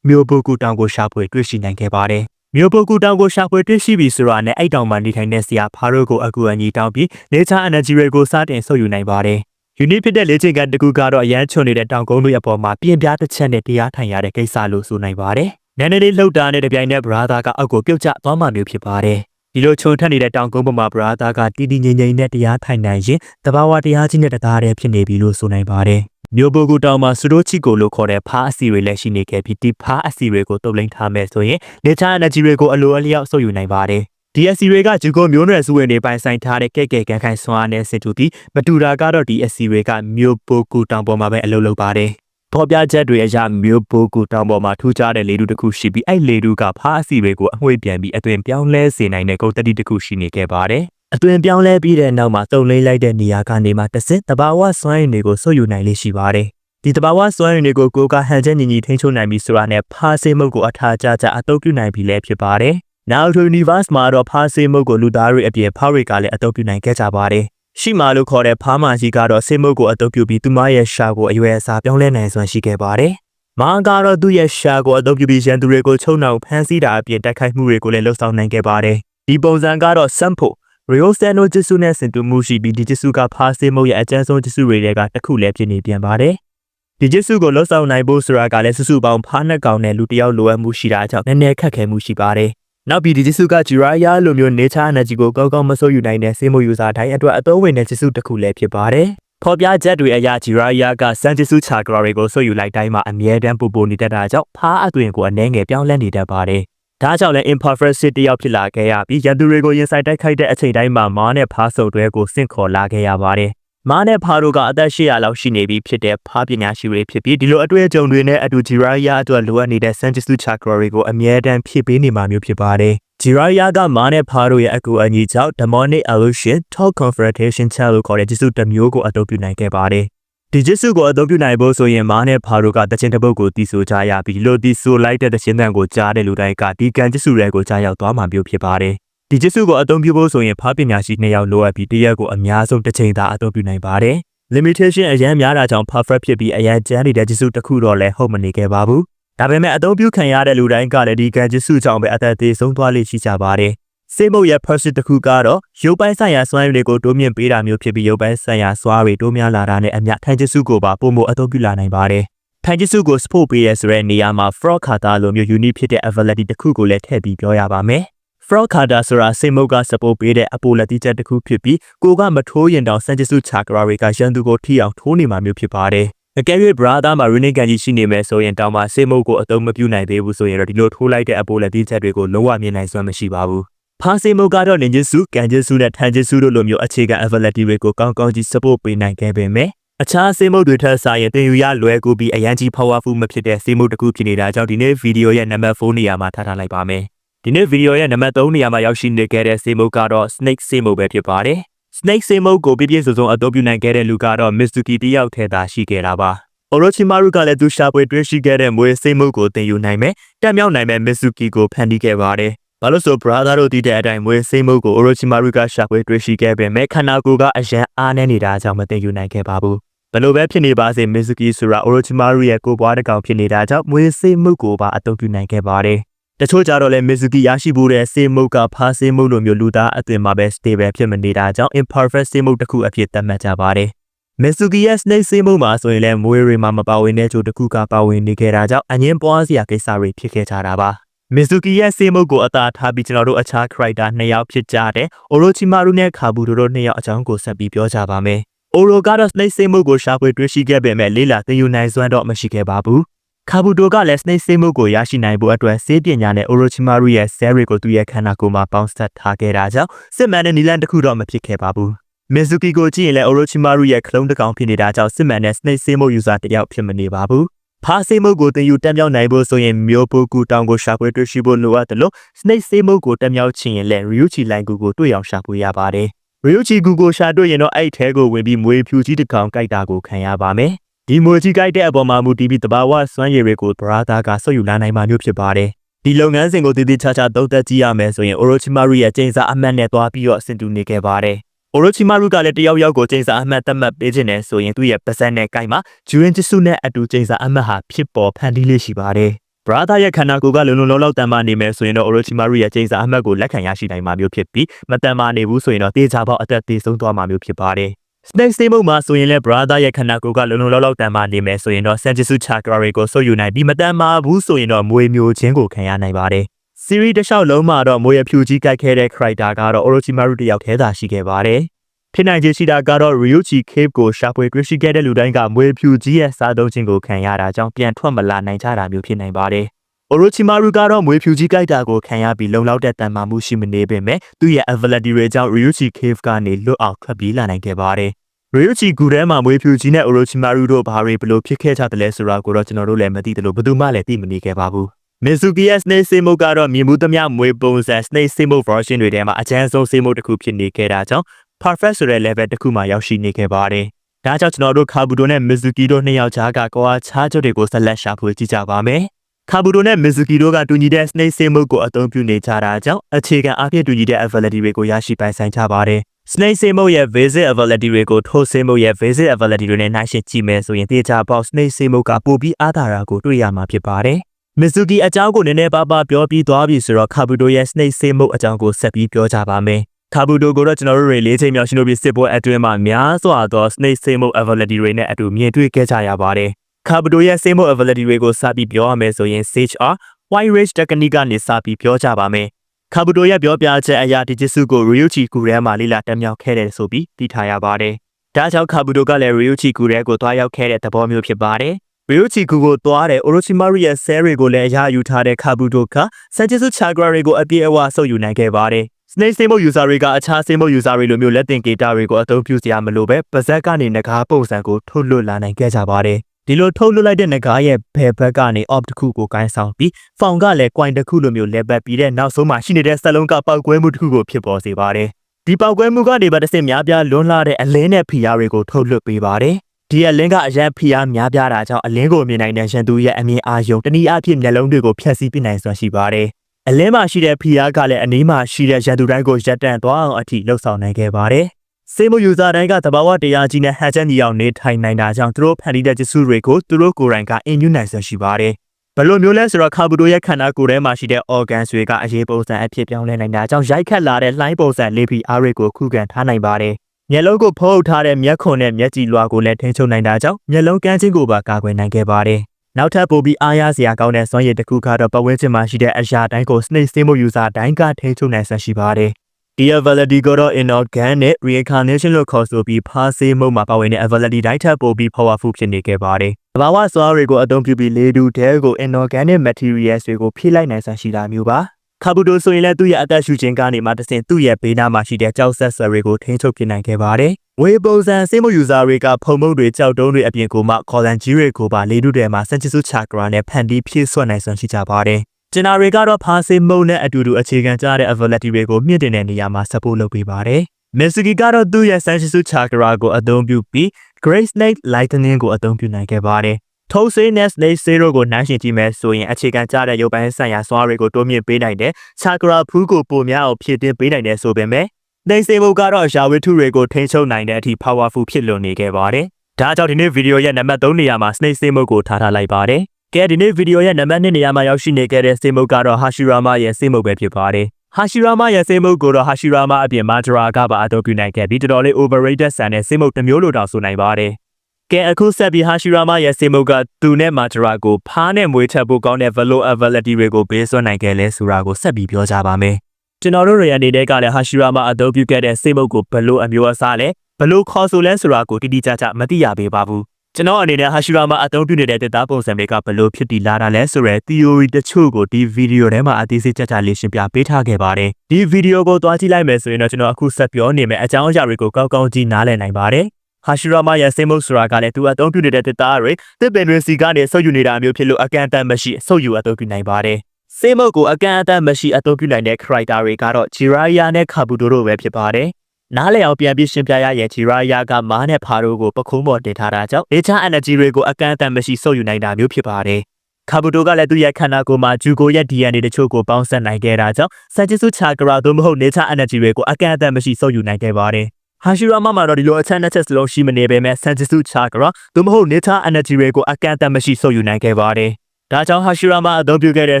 မျိုးပုကူတောင်ကိုရှာဖွေတွေ့ရှိနိုင်ခဲ့ပါတယ်။မျိုးပုကူတောင်ကိုရှာဖွေတွေ့ရှိပြီဆိုတာနဲ့အဲ့တောင်မှာနေထိုင်တဲ့ဆရာဖာရိုကိုအကူအညီတောင်းပြီး nature energy တွေကိုစတင်ဆုပ်ယူနိုင်ပါတယ်။ unique ဖြစ်တဲ့လေ့ကျင့်ခန်းတစ်ခုကတော့အရန်ချွန်နေတဲ့တောင်ကုန်းတွေအပေါ်မှာပြင်ပြတစ်ချက်နဲ့တရားထိုင်ရတဲ့ကိစ္စလို့ဆိုနိုင်ပါတယ်။နန်းနေလေးလှုပ်တာနဲ့တပြိုင်နက် brother ကအောက်ကိုပြုတ်ကျသွားမှမျိုးဖြစ်ပါတယ်။ ဒီလိုခြုံထက်နေတဲ့တောင်ကုန်းပေါ်မှာ brother ကတီတီငိမ့်ငိမ့်နဲ့တရားထိုင်နိုင်ရင်တဘာဝတရားကြီးနဲ့တသားတည်းဖြစ်နေပြီလို့ဆိုနိုင်ပါတယ်။မျိုးပိုကူတောင်မှာစတိုချီကိုလို့ခေါ်တဲ့ဖားအစီတွေလည်းရှိနေခဲ့ပြီးဒီဖားအစီတွေကိုတုပ်လိမ့်ထားမယ်ဆိုရင် nature energy တွေကိုအလိုအလျောက်ဆုပ်ယူနိုင်ပါတယ်။ DSC တွေကဂျူကိုမျိုးနွယ်စုဝင်တွေပိုင်ဆိုင်ထားတဲ့ကဲ့ကဲကန်ခိုင်ဆွမ်းအားနဲ့ဆင်တူပြီးမတူတာကတော့ DSC တွေကမျိုးပိုကူတောင်ပေါ်မှာပဲအလုပ်လုပ်ပါတယ်။ ပေါ်ပြချက်တွေအရမျိုးပိုကူတောင်ပေါ်မှာထူးခြားတဲ့လေထုတစ်ခုရှိပြီးအဲ့လေထုကဖားအစီတွေကိုအမွှေးပြန်ပြီးအသွင်ပြောင်းလဲစေနိုင်တဲ့ဂုဏ်တတိတစ်ခုရှိနေခဲ့ပါတယ်။အသွင်ပြောင်းလဲပြီးတဲ့နောက်မှာတုံလိမ့်လိုက်တဲ့နေရာကနေမှတစ်စစ်တဘာဝစွမ်းရည်တွေကိုဆုပ်ယူနိုင်လေးရှိပါတယ်။ဒီတဘာဝစွမ်းရည်တွေကိုကိုကဟန်ချက်ညီညီထိန်းချုပ်နိုင်ပြီဆိုတာနဲ့ဖားစေးမုတ်ကိုအထာကျကျအသုံးပြုနိုင်ပြီလည်းဖြစ်ပါတယ်။ Naruto Universe မှာတော့ဖားစေးမုတ်ကိုလူသားတွေအပြင်ဖားတွေကလည်းအသုံးပြုနိုင်ခဲ့ကြပါတယ်။ ရှိမာလို့ခေါ်တဲ့ဖားမာကြီးကတော့စေးမုတ်ကိုအသုံးပြုပြီးသူမရဲ့ရှာကိုအရွယ်အစားပြောင်းလဲနိုင်စွမ်းရှိခဲ့ပါတယ်။မာကတော့သူ့ရဲ့ရှာကိုအသုံးပြုပြီးရန်သူတွေကိုချုံနှောင်ဖမ်းဆီးတာအပြင်တိုက်ခိုက်မှုတွေကိုလည်းလှုပ်ဆောင်နိုင်ခဲ့ပါတယ်။ဒီပုံစံကတော့စမ်ဖို့ Real Stano Jitsu နဲ့ဆင်တူမှုရှိပြီးဒီ Jitsu ကဖားစေးမုတ်ရဲ့အကျဉ်းဆုံး Jitsu တွေကတစ်ခုလည်းဖြစ်နေပြန်ပါတယ်။ဒီ Jitsu ကိုလှုပ်ဆောင်နိုင်ဖို့ဆိုတာကလည်းစုစုပေါင်းဖားနှစ်ကောင်နဲ့လူတစ်ယောက်လိုအပ်မှုရှိတာကြောင့်နည်းနည်းခက်ခဲမှုရှိပါတယ်။ နောက်ပြီးဒီ Jitsu က Jiraiya လိုမျိုး nature energy ကိုကောင်းကောင်းမဆုပ်ယူနိုင်တဲ့စေးမုတ် user တိုင်းအတွက်အသုံးဝင်တဲ့ Jitsu တစ်ခုလည်းဖြစ်ပါတယ်။ဖော်ပြချက်တွေအရ Jiraiya က Sanjitsu Chakra တွေကိုဆုပ်ယူလိုက်တိုင်းမှာအမြဲတမ်းပူပူနေတတ်တာကြောင့်ဖားအသွင်ကိုအနှဲငယ်ပြောင်းလဲနေတတ်ပါတယ်။ဒါကြောင့်လည်း imperfect sit တယောက်ဖြစ်လာခဲ့ရပြီးရန်သူတွေကိုရင်ဆိုင်တိုက်ခိုက်တဲ့အချိန်တိုင်းမှာမားနဲ့ဖားစုပ်တွဲကိုဆင့်ခေါ်လာခဲ့ရပါတယ်။ မားနဲ့ဖားတို့ကအသက်800လောက်ရှိနေပြီဖြစ်တဲ့ဖားပညာရှိတွေဖြစ်ပြီးဒီလိုအတွေ့အကြုံတွေနဲ့အတူ Jiraiya အတွက်လိုအပ်နေတဲ့ Sanjitsu Chakra တွေကိုအမြဲတမ်းဖြည့်ပေးနေမှာမျိုးဖြစ်ပါတယ်။ Jiraiya ကမားနဲ့ဖားတို့ရဲ့အကူအညီကြောင့် Demonic Illusion Talk Confrontation Chat လို့ခေါ်တဲ့ Jitsu တစ်မျိုးကိုအသုံးပြုနိုင်ခဲ့ပါတယ်။ဒီ Jitsu ကိုအသုံးပြုနိုင်ဖို့ဆိုရင်မားနဲ့ဖားတို့ကတချင်တစ်ပုတ်ကိုတီးဆိုကြရပြီးလို့တီးဆိုလိုက်တဲ့တချင်တန်ကိုကြားတဲ့လူတိုင်းကဒီကန် Jitsu တွေကိုကြားရောက်သွားမှာမျိုးဖြစ်ပါတယ်။ ဒီ Jitsu ကိုအသုံးပြုဖို့ဆိုရင်ဖားပညာရှိနှစ်ယောက်လိုအပ်ပြီးတစ်ရက်ကိုအများဆုံးတစ်ချိန်သာအသုံးပြုနိုင်ပါတယ်။ limitation အရန်များတာကြောင့် perfect ဖြစ်ပြီးအရန်ကျန်းနေတဲ့ Jitsu တစ်ခုတော့လည်းဟုတ်မနေခဲ့ပါဘူး။ဒါပေမဲ့အသုံးပြုခံရတဲ့လူတိုင်းကလည်းဒီကန် Jitsu ကြောင့်ပဲအသက်သေးဆုံးသွားလိမ့်ရှိကြပါတယ်။စေမုတ်ရဲ့ process တစ်ခုကတော့ရုပ်ပိုင်းဆိုင်ရာစွမ်းရည်တွေကိုတိုးမြင့်ပေးတာမျိုးဖြစ်ပြီးရုပ်ပိုင်းဆိုင်ရာစွမ်းရည်တိုးများလာတာနဲ့အမျှထိုင်ကျစုကိုပါပုံမအသုံးပြုလာနိုင်ပါတယ်။ထိုင်ကျစုကို support ပေးရဆိုတဲ့နေရာမှာ frog kata လိုမျိုး unique ဖြစ်တဲ့ ability တစ်ခုကိုလည်းထည့်ပြီးပြောရပါမယ်။ frog kata ဆိုတာစေမုတ်က support ပေးတဲ့အပိုလက်တိချက်တစ်ခုဖြစ်ပြီးကိုကမထိုးရင်တောင်စံကျစု chakra တွေကရန်သူကိုထိအောင်ထိုးနေမှာမျိုးဖြစ်ပါတယ်။အကယ်၍ brother မှာ runic ကန်ကြီးရှိနေမယ်ဆိုရင်တောင်မှစေမုတ်ကိုအသုံးမပြုနိုင်သေးဘူးဆိုရင်တော့ဒီလိုထိုးလိုက်တဲ့အပိုလက်တိချက်တွေကိုလုံးဝမြင်နိုင်စွမ်းမရှိပါဘူး။ဖာစေမုတ်ကတော့လင်ဂျစ်စုကန်ဂျစ်စုနဲ့ထန်ဂျစ်စုတို့လိုမျိုးအခြေခံ ability တွေကိုကောင်းကောင်းကြီး support ပေးနိုင်ခဲ့ပေမဲ့အခြားစေမုတ်တွေထက်စာရင်တင်ယူရလွယ်ကူပြီးအရန်ကြီး powerful မဖြစ်တဲ့စေမုတ်တစ်ခုဖြစ်နေတာကြောင့်ဒီနေ့ဗီဒီယိုရဲ့နံပါတ်4နေရာမှာထားထားလိုက်ပါမယ်။ ဒီနေ့ဗီဒီယိုရဲ့နံပါတ်3နေရာမှာရောက်ရှိနေခဲ့တဲ့စေမုတ်ကတော့ snake စေမုတ်ပဲဖြစ်ပါတယ်။ snake စေမုတ်ကိုပြည့်ပြည့်စုံစုံအသုံးပြုနိုင်ခဲ့တဲ့လူကတော့ Mitsuki တယောက်ထဲသာရှိခဲ့တာပါ။ Orochimaru ကလည်းသူရှာဖွေတွေ့ရှိခဲ့တဲ့မွေးစေမုတ်ကိုတင်ယူနိုင်မယ်။တက်မြောက်နိုင်မဲ့ Mitsuki ကိုဖန်တီးခဲ့ပါတယ်။ဘာလို့ဆို brother တို့တည်တဲ့အတိုင်းမွေးစိမ့်မုတ်ကို Orochimaru ကရှာဖွေတွေ့ရှိခဲ့ပေမဲ့ခန္ဓာကိုယ်ကအရန်အားနည်းနေတာကြောင့်မသိယူနိုင်ခဲ့ပါဘူးဘလို့ပဲဖြစ်နေပါစေ Mizuki ဆိုတာ Orochimaru ရဲ့ကိုယ်ပွားတစ်ကောင်ဖြစ်နေတာကြောင့်မွေးစိမ့်မုတ်ကိုပါအသုံးပြုနိုင်ခဲ့ပါတယ် တချို့ကြတော့လဲ Mizuki ရရှိဖို့တဲ့စေမုတ်ကဖားစေမုတ်လိုမျိုးလူသားအသွင်မှာပဲ stable ဖြစ်မနေတာကြောင့် imperfect စေမုတ်တစ်ခုအဖြစ်သတ်မှတ်ကြပါတယ်။ Mizuki ရဲ့ snake စေမုတ်မှာဆိုရင်လည်းမွေးတွေမှာမပါဝင်တဲ့ကြိုတစ်ခုကပါဝင်နေခဲ့တာကြောင့်အငင်းပွားစရာကိစ္စတွေဖြစ်ခဲ့ကြတာပါ။ Mizuki ရဲ့စေမုတ်ကိုအသာထားပြီးကျွန်တော်တို့အခြား character နှစ်ယောက်ဖြစ်ကြတဲ့ Orochimaru နဲ့ Kabuto တို့နှစ်ယောက်အကြောင်းကိုဆက်ပြီးပြောကြပါမယ်။ Oro ကတော့ snake စေမုတ်ကိုရှာဖွေတွေ့ရှိခဲ့ပေမဲ့လေးလာသိယူနိုင်စွမ်းတော့မရှိခဲ့ပါဘူး။ Kabuto ကလည်း snake စေမုတ်ကိုရရှိနိုင်ဖို့အတွက်စေးပညာနဲ့ Orochimaru ရဲ့ cell တွေကိုသူ့ရဲ့ခန္ဓာကိုယ်မှာပေါင်းစပ်ထားခဲ့တာကြောင့်စစ်မှန်တဲ့နီလန်တစ်ခုတော့မဖြစ်ခဲ့ပါဘူး။ Mizuki ကိုကြည့်ရင်လည်း Orochimaru ရဲ့ခလုံးတစ်ကောင်ဖြစ်နေတာကြောင့်စစ်မှန်တဲ့ snake စေမုတ် user တစ်ယောက်ဖြစ်မနေပါဘူး။ဖားစေမုတ်ကိုတင်ယူတက်မြောက်နိုင်ဖို့ဆိုရင်မျိုးပိုကူတောင်ကိုရှာဖွေတွေ့ရှိဖို့လိုအပ်တယ်လို့ snake စေမုတ်ကိုတက်မြောက်ချင်ရင်လည်း Ryuchi လိုင်းကူကိုတွေ့အောင်ရှာဖွေရပါတယ်။ Ryuchi ကူကိုရှာတွေ့ရင်တော့အဲ့ထဲကိုဝင်ပြီးမွေးဖြူကြီးတစ်ကောင်ကြိုက်တာကိုခံရပါမယ်။ ဒီမွေကြီးကြိုက်တဲ့အပေါ်မှာမူတည်ပြီးတဘာဝစွမ်းရည်တွေကိုဗရာသာကဆုပ်ယူလာနိုင်မှာမျိုးဖြစ်ပါတယ်။ဒီလုပ်ငန်းစဉ်ကိုတည်တည်ချာချာသုံးသပ်ကြည့်ရမယ်ဆိုရင် Orochimaru ရဲ့ကျင်းစာအမှတ်နဲ့သွားပြီးတော့အဆင်တူနေခဲ့ပါတယ်။ Orochimaru ကလည်းတယောက်ယောက်ကိုကျိန်စာအမှတ်သတ်မှတ်ပေးခြင်းနဲ့ဆိုရင်သူ့ရဲ့ပါဇက်နဲ့ကိုင်မှာ Jurinjitsu နဲ့အတူကျိန်စာအမှတ်ဟာဖြစ်ပေါ်ဖန်တီးလေးရှိပါတယ်။ Brother ရဲ့ခန္ဓာကိုယ်ကလုံလုံလောက်လောက်တန်မာနေမယ်ဆိုရင်တော့ Orochimaru ရဲ့ကျိန်စာအမှတ်ကိုလက်ခံရရှိနိုင်မှာမျိုးဖြစ်ပြီးမတန်မာနေဘူးဆိုရင်တော့တေချာပေါက်အသက်သေဆုံးသွားမှာမျိုးဖြစ်ပါတယ်။ Snake စိတ်မုတ်မှာဆိုရင်လည်း Brother ရဲ့ခန္ဓာကိုယ်ကလုံလုံလောက်လောက်တန်မာနေမယ်ဆိုရင်တော့ Senjutsu Chakra တွေကိုဆုပ်ယူနိုင်ပြီးမတန်မာဘူးဆိုရင်တော့မွေမျိုးချင်းကိုခံရနိုင်ပါတယ်။ series တစ်လျှောက်လုံးမှာတော့မွေအဖြူကြီးကြိုက်ခဲ့တဲ့ character ကတော့ Orochimaru တယောက်တည်းသာရှိခဲ့ပါတယ်။ဖြစ်နိုင်ခြေရှိတာကတော့ Ryuchi Cave ကိုရှာဖွေတွေ့ရှိခဲ့တဲ့လူတိုင်းကမွေဖြူကြီးရဲ့စားသုံးခြင်းကိုခံရတာကြောင့်ပြန်ထွက်မလာနိုင်ကြတာမျိုးဖြစ်နိုင်ပါတယ်။ Orochimaru ကတော့မွေဖြူကြီးကြိုက်တာကိုခံရပြီးလုံလောက်တဲ့တန်မာမှုရှိမနေပေမဲ့သူ့ရဲ့ ability တွေကြောင့် Ryuchi Cave ကနေလွတ်အောင်ထွက်ပြေးလာနိုင်ခဲ့ပါတယ်။ Ryuchi ဂူထဲမှာမွေဖြူကြီးနဲ့ Orochimaru တို့ဘာတွေဘလို့ဖြစ်ခဲ့ကြတယ်လဲဆိုတာကိုတော့ကျွန်တော်တို့လည်းမသိသလိုဘယ်သူမှလည်းသိမနေခဲ့ပါဘူး။ Mizuki ရဲ့ Snake စိတ်မုတ်ကတော့မြင်မှုသမျှမွေပုံစံ Snake စိတ်မုတ် version တွေထဲမှာအကျန်းဆုံးစိတ်မုတ်တစ်ခုဖြစ်နေခဲ့တာကြောင့် perfect ဆိုတဲ့ level တစ်ခုမှရောက်ရှိနေခဲ့ပါတယ်။ဒါကြောင့်ကျွန်တော်တို့ Kabuto နဲ့ Mizuki တို့နှစ်ယောက်ကြားကကွာခြားချက်တွေကိုဆက်လက်ရှာဖွေကြည့်ကြပါမယ်။ Kabuto နဲ့ Mizuki တို့ကတူညီတဲ့ Snake စိတ်မုတ်ကိုအသုံးပြုနေကြတာကြောင့်အခြေခံအဖြစ်တူညီတဲ့ ability တွေကိုရရှိပိုင်ဆိုင်ကြပါတယ်။ Snake စိတ်မုတ်ရဲ့ basic ability တွေကို ထိုးစိတ်မုတ်ရဲ့ basic ability တွေနဲ့နှိုင်းယှဉ်ကြည့်မယ်ဆိုရင်တေချာပေါက် Snake စိတ်မုတ်ကပိုပြီးအားသာတာကိုတွေ့ရမှာဖြစ်ပါတယ်။ Mizuki အကြောင်းကိုနည်းနည်းပါးပါးပြောပြီးသွားပြီဆိုတော့ Kabuto ရဲ့ Snake စိတ်မုတ်အကြောင်းကိုဆက်ပြီးပြောကြပါမယ်။ Kabuto ကိုတော့ကျွန်တော်တို့တွေလေးချိန်မြောက်ရှင်တို့ပြီးစစ်ပွဲအတွင်းမှာများစွာသော Snake စိတ်မုတ် ability တွေနဲ့အတူမြင်တွေ့ခဲ့ကြရပါတယ်။ Kabuto ရဲ့စိတ်မုတ် ability တွေကိုစပြီးပြောရမယ်ဆိုရင် Sage R White Rage Technique ကနေစပြီးပြောကြပါမယ်။ Kabuto ရဲ့ပြောပြချက်အရဒီဂျစ်စုကို Ryuchi ကူထဲမှာလိလာတက်မြောက်ခဲ့တယ်ဆိုပြီးသိထားရပါတယ်။ဒါကြောင့် Kabuto ကလည်း Ryuchi ကူထဲကိုတွားရောက်ခဲ့တဲ့သဘောမျိုးဖြစ်ပါတယ်။ Ryuchi ကူကိုတွားတဲ့ Orochimaru ရဲ့ဆဲတွေကိုလည်းအရယူထားတဲ့ Kabuto က Senjutsu Chakra တွေကိုအပြည့်အဝဆုပ်ယူနိုင်ခဲ့ပါတယ်။ Snake စိတ်မုတ် user တွေကအခြားစိတ်မုတ် user တွေလိုမျိုးလက်သင်ကေတာတွေကိုအသုံးပြုစရာမလိုပဲပါဇက်ကနေငကားပုံစံကိုထုတ်လွှတ်လာနိုင်ခဲ့ကြပါတယ်။ ဒီလိုထုတ်လွှတ်လိုက်တဲ့ငကားရဲ့ဘယ်ဘက်ကနေ off တစ်ခုကိုကိုင်းဆောင်ပြီးဖောင်ကလည်း coin တစ်ခုလိုမျိုးလဲပတ်ပြီးတဲ့နောက်ဆုံးမှာရှိနေတဲ့စက်လုံးကပောက်ကွဲမှုတစ်ခုကိုဖြစ်ပေါ်စေပါတယ်။ဒီပောက်ကွဲမှုကနေပါတစ်စင်များပြားလွန်းလာတဲ့အလင်းနဲ့ဖီယာတွေကိုထုတ်လွှတ်ပေးပါတယ်။ဒီအလင်းကအရန်ဖီယာများပြားတာကြောင့်အလင်းကိုမြင်နိုင်တဲ့ရန်သူရဲ့အမြင်အာရုံတနည်းအားဖြင့်မျက်လုံးတွေကိုဖျက်ဆီးပစ်နိုင်စွမ်းရှိပါတယ်။အလင်းမှာရှိတဲ့ဖီယာကလည်းအနီးမှာရှိတဲ့ရန်သူတိုင်းကိုရပ်တန့်သွားအောင်အထိလှုပ်ဆောင်နိုင်ခဲ့ပါတယ်။ စေမယူဇာတိုင်းကသဘာဝတရားကြီးနဲ့ဟန်ချက်ညီအောင်နေထိုင်နိုင်တာကြောင့်သူတို့ဖန်တီးတဲ့ကျစုတွေကိုသူတို့ကိုယ်တိုင်ကအင်ယူနိုင်စွမ်းရှိပါတယ်။ဘယ်လိုမျိုးလဲဆိုတော့ခါဘူတိုရဲ့ခန္ဓာကိုယ်ထဲမှာရှိတဲ့ organs တွေကအရေးပုံစံအဖြစ်ပြောင်းလဲနိုင်တာကြောင့်ရိုက်ခတ်လာတဲ့လှိုင်းပုံစံလေးဖီအားတွေကိုခုခံထားနိုင်ပါတယ်။မျက်လုံးကိုဖုံးအုပ်ထားတဲ့မျက်ခွန်နဲ့မျက်ကြည်လွှာကိုလည်းထိန်းချုပ်နိုင်တာကြောင့်မျက်လုံးကန်းခြင်းကိုပါကာကွယ်နိုင်ခဲ့ပါတယ်။နောက်ထပ်ပိုပြီးအားရစရာကောင်းတဲ့စွမ်းရည်တစ်ခုကတော့ပတ်ဝန်းကျင်မှာရှိတဲ့အရာတိုင်းကို Snake Steam User တိုင်းကထိန်းချုပ်နိုင်စွမ်းရှိပါတယ်။ The ability ကတော့ inorganic နဲ့ reincarnation လို့ခေါ်ဆိုပြီးဖားဆေးမှုမှာပါဝင်တဲ့ ability တိုင်းထပ်ပိုပြီး powerful ဖြစ်နေခဲ့ပါတယ်။ဘာဝစွာတွေကိုအသုံးပြုပြီးလေတူတဲကို inorganic materials တွေကိုဖိလိုက်နိုင်စွမ်းရှိတာမျိုးပါ။ကာဘူတိုဆိုရင်လည်းသူ့ရဲ့အသက်ရှူခြင်းကနေမှတဆင့်သူ့ရဲ့ဘေးနားမှာရှိတဲ့ကြောက်ဆက်ဆယ်တွေကိုထိန်းချုပ်ပြနိုင်ခဲ့ပါတယ်။ဝေပုံစံစေမှုယူဇာတွေကဖုံမုတ်တွေကြောက်တုံးတွေအပြင်ကိုမှခေါ်လန်ကြီးတွေကိုပါလေတုတွေမှာစန်ချစ်စုချာကရာနဲ့ဖန်တီးဖြည့်ဆွတ်နိုင်စွမ်းရှိကြပါတယ်။ ကျင်နာတွေကတော့ဖားစေမုတ်နဲ့အတူတူအခြေခံကြတဲ့ ability တွေကိုမြင့်တင်တဲ့နေရာမှာ support လုပ်ပေးပါတယ်။ Mitsuki ကတော့သူ့ရဲ့ Sanshitsu Chakra ကိုအသုံးပြုပြီး Great Snake Lightning ကိုအသုံးပြုနိုင်ခဲ့ပါတယ်။ထုံးစေး Net Snake Zero ကိုနှိုင်းယှဉ်ကြည့်မယ်ဆိုရင်အခြေခံကြတဲ့ရုပ်ပိုင်းဆိုင်ရာစွမ်းတွေကိုတိုးမြင့်ပေးနိုင်တဲ့ Chakra ဖူးကိုပိုများအောင်ဖြည့်တင်းပေးနိုင်တဲ့ဆိုပေမဲ့နှိမ့်စေမှုကတော့ရာဝတ္ထုတွေကိုထိန်းချုပ်နိုင်တဲ့အထိ powerful ဖြစ်လွန်နေခဲ့ပါတယ်။ဒါကြောင့်ဒီနေ့ဗီဒီယိုရဲ့နံပါတ်3နေရာမှာ Snake စေမှုကိုထားထားလိုက်ပါတယ်။ ကဲဒီနေ့ဗီဒီယိုရဲ့နံပါတ်2နေရာမှာရောက်ရှိနေခဲ့တဲ့စေမှုကတော့ Hashirama ရဲ့စေမှုပဲဖြစ်ပါတယ်။ Hashirama ရဲ့စေမှုကိုတော့ Hashirama အပြင် Madara ကပါအသုံးပြုနိုင်ခဲ့ပြီးတော်တော်လေး overrated ဆန်တဲ့စေမှုတစ်မျိုးလိုတောင်ဆိုနိုင်ပါတယ်။ကဲအခုဆက်ပြီး Hashirama ရဲ့စေမှုကသူနဲ့ Madara ကိုဖားနဲ့မွေးထပ်ဖို့ကောင်းတဲ့ Velo ability တွေကိုပေးစွမ်းနိုင်ခဲ့လဲဆိုတာကိုဆက်ပြီးပြောကြပါမယ်။ကျွန်တော်တို့တွေအနေနဲ့ကလည်း Hashirama အသုံးပြုခဲ့တဲ့စေမှုကိုဘလို့အမျိုးအစားလဲဘလို့ခေါ်ဆိုလဲဆိုတာကိုတိတိကျကျမသိရပေပါဘူး။ ကျွန်တော်အနေနဲ့ Hashirama အသုံးပြုနေတဲ့တက်သားပုံစံတွေကဘလို့ဖြစ်တည်လာတာလဲဆိုရယ် theory တချို့ကိုဒီဗီဒီယိုထဲမှာအသေးစိတ်ကြကြလေးရှင်းပြပေးထားခဲ့ပါတယ်။ဒီဗီဒီယိုကိုသွားကြည့်လိုက်မယ်ဆိုရင်တော့ကျွန်တော်အခုဆက်ပြောနေမယ်အကြောင်းအရာတွေကိုကောင်းကောင်းကြည့်နားလည်နိုင်ပါတယ်။ Hashirama ရဲ့စိတ်မုတ်ဆိုတာကလည်းသူအသုံးပြုနေတဲ့တက်သားတွေတစ်ပင်တွေစီကနေဆုပ်ယူနေတာမျိုးဖြစ်လို့အကန့်အသတ်မရှိဆုပ်ယူအသုံးပြုနိုင်ပါတယ်။စေမုတ်ကိုအကန့်အသတ်မရှိအသုံးပြုနိုင်တဲ့ character တွေကတော့ Jiraiya နဲ့ Kabuto တို့ပဲဖြစ်ပါတယ်။ နားလည်အောင်ပြန်ပြီးရှင်းပြရရင် Jiraiya ကမားနဲ့ဖာတို့ကိုပခုံးပေါ်တင်ထားတာကြောင့် nature energy တွေကိုအကန့်အသတ်မရှိဆုပ်ယူနိုင်တာမျိုးဖြစ်ပါတယ်။ကာဘူတိုကလည်းသူ့ရဲ့ခန္ဓာကိုယ်မှာဂျူကိုရဲ့ DNA တချို့ကိုပေါင်းစပ်နိုင်ခဲ့တာကြောင့် Sanjitsu Chakra သို့မဟုတ် nature energy တွေကိုအကန့်အသတ်မရှိဆုပ်ယူနိုင်ခဲ့ပါတယ်။ဟာရှိရာမမှာတော့ဒီလိုအချက်နှစ်ချက်စလုံးရှိမနေပေမဲ့ဆန်ဂျစ်စုချာကရာသို့မဟုတ် nature energy တွေကိုအကန့်အသတ်မရှိဆုပ်ယူနိုင်ခဲ့ပါတယ်။ ဒါကြောင့်ဟာရှူရာမအသုံးပြုခဲ့တဲ့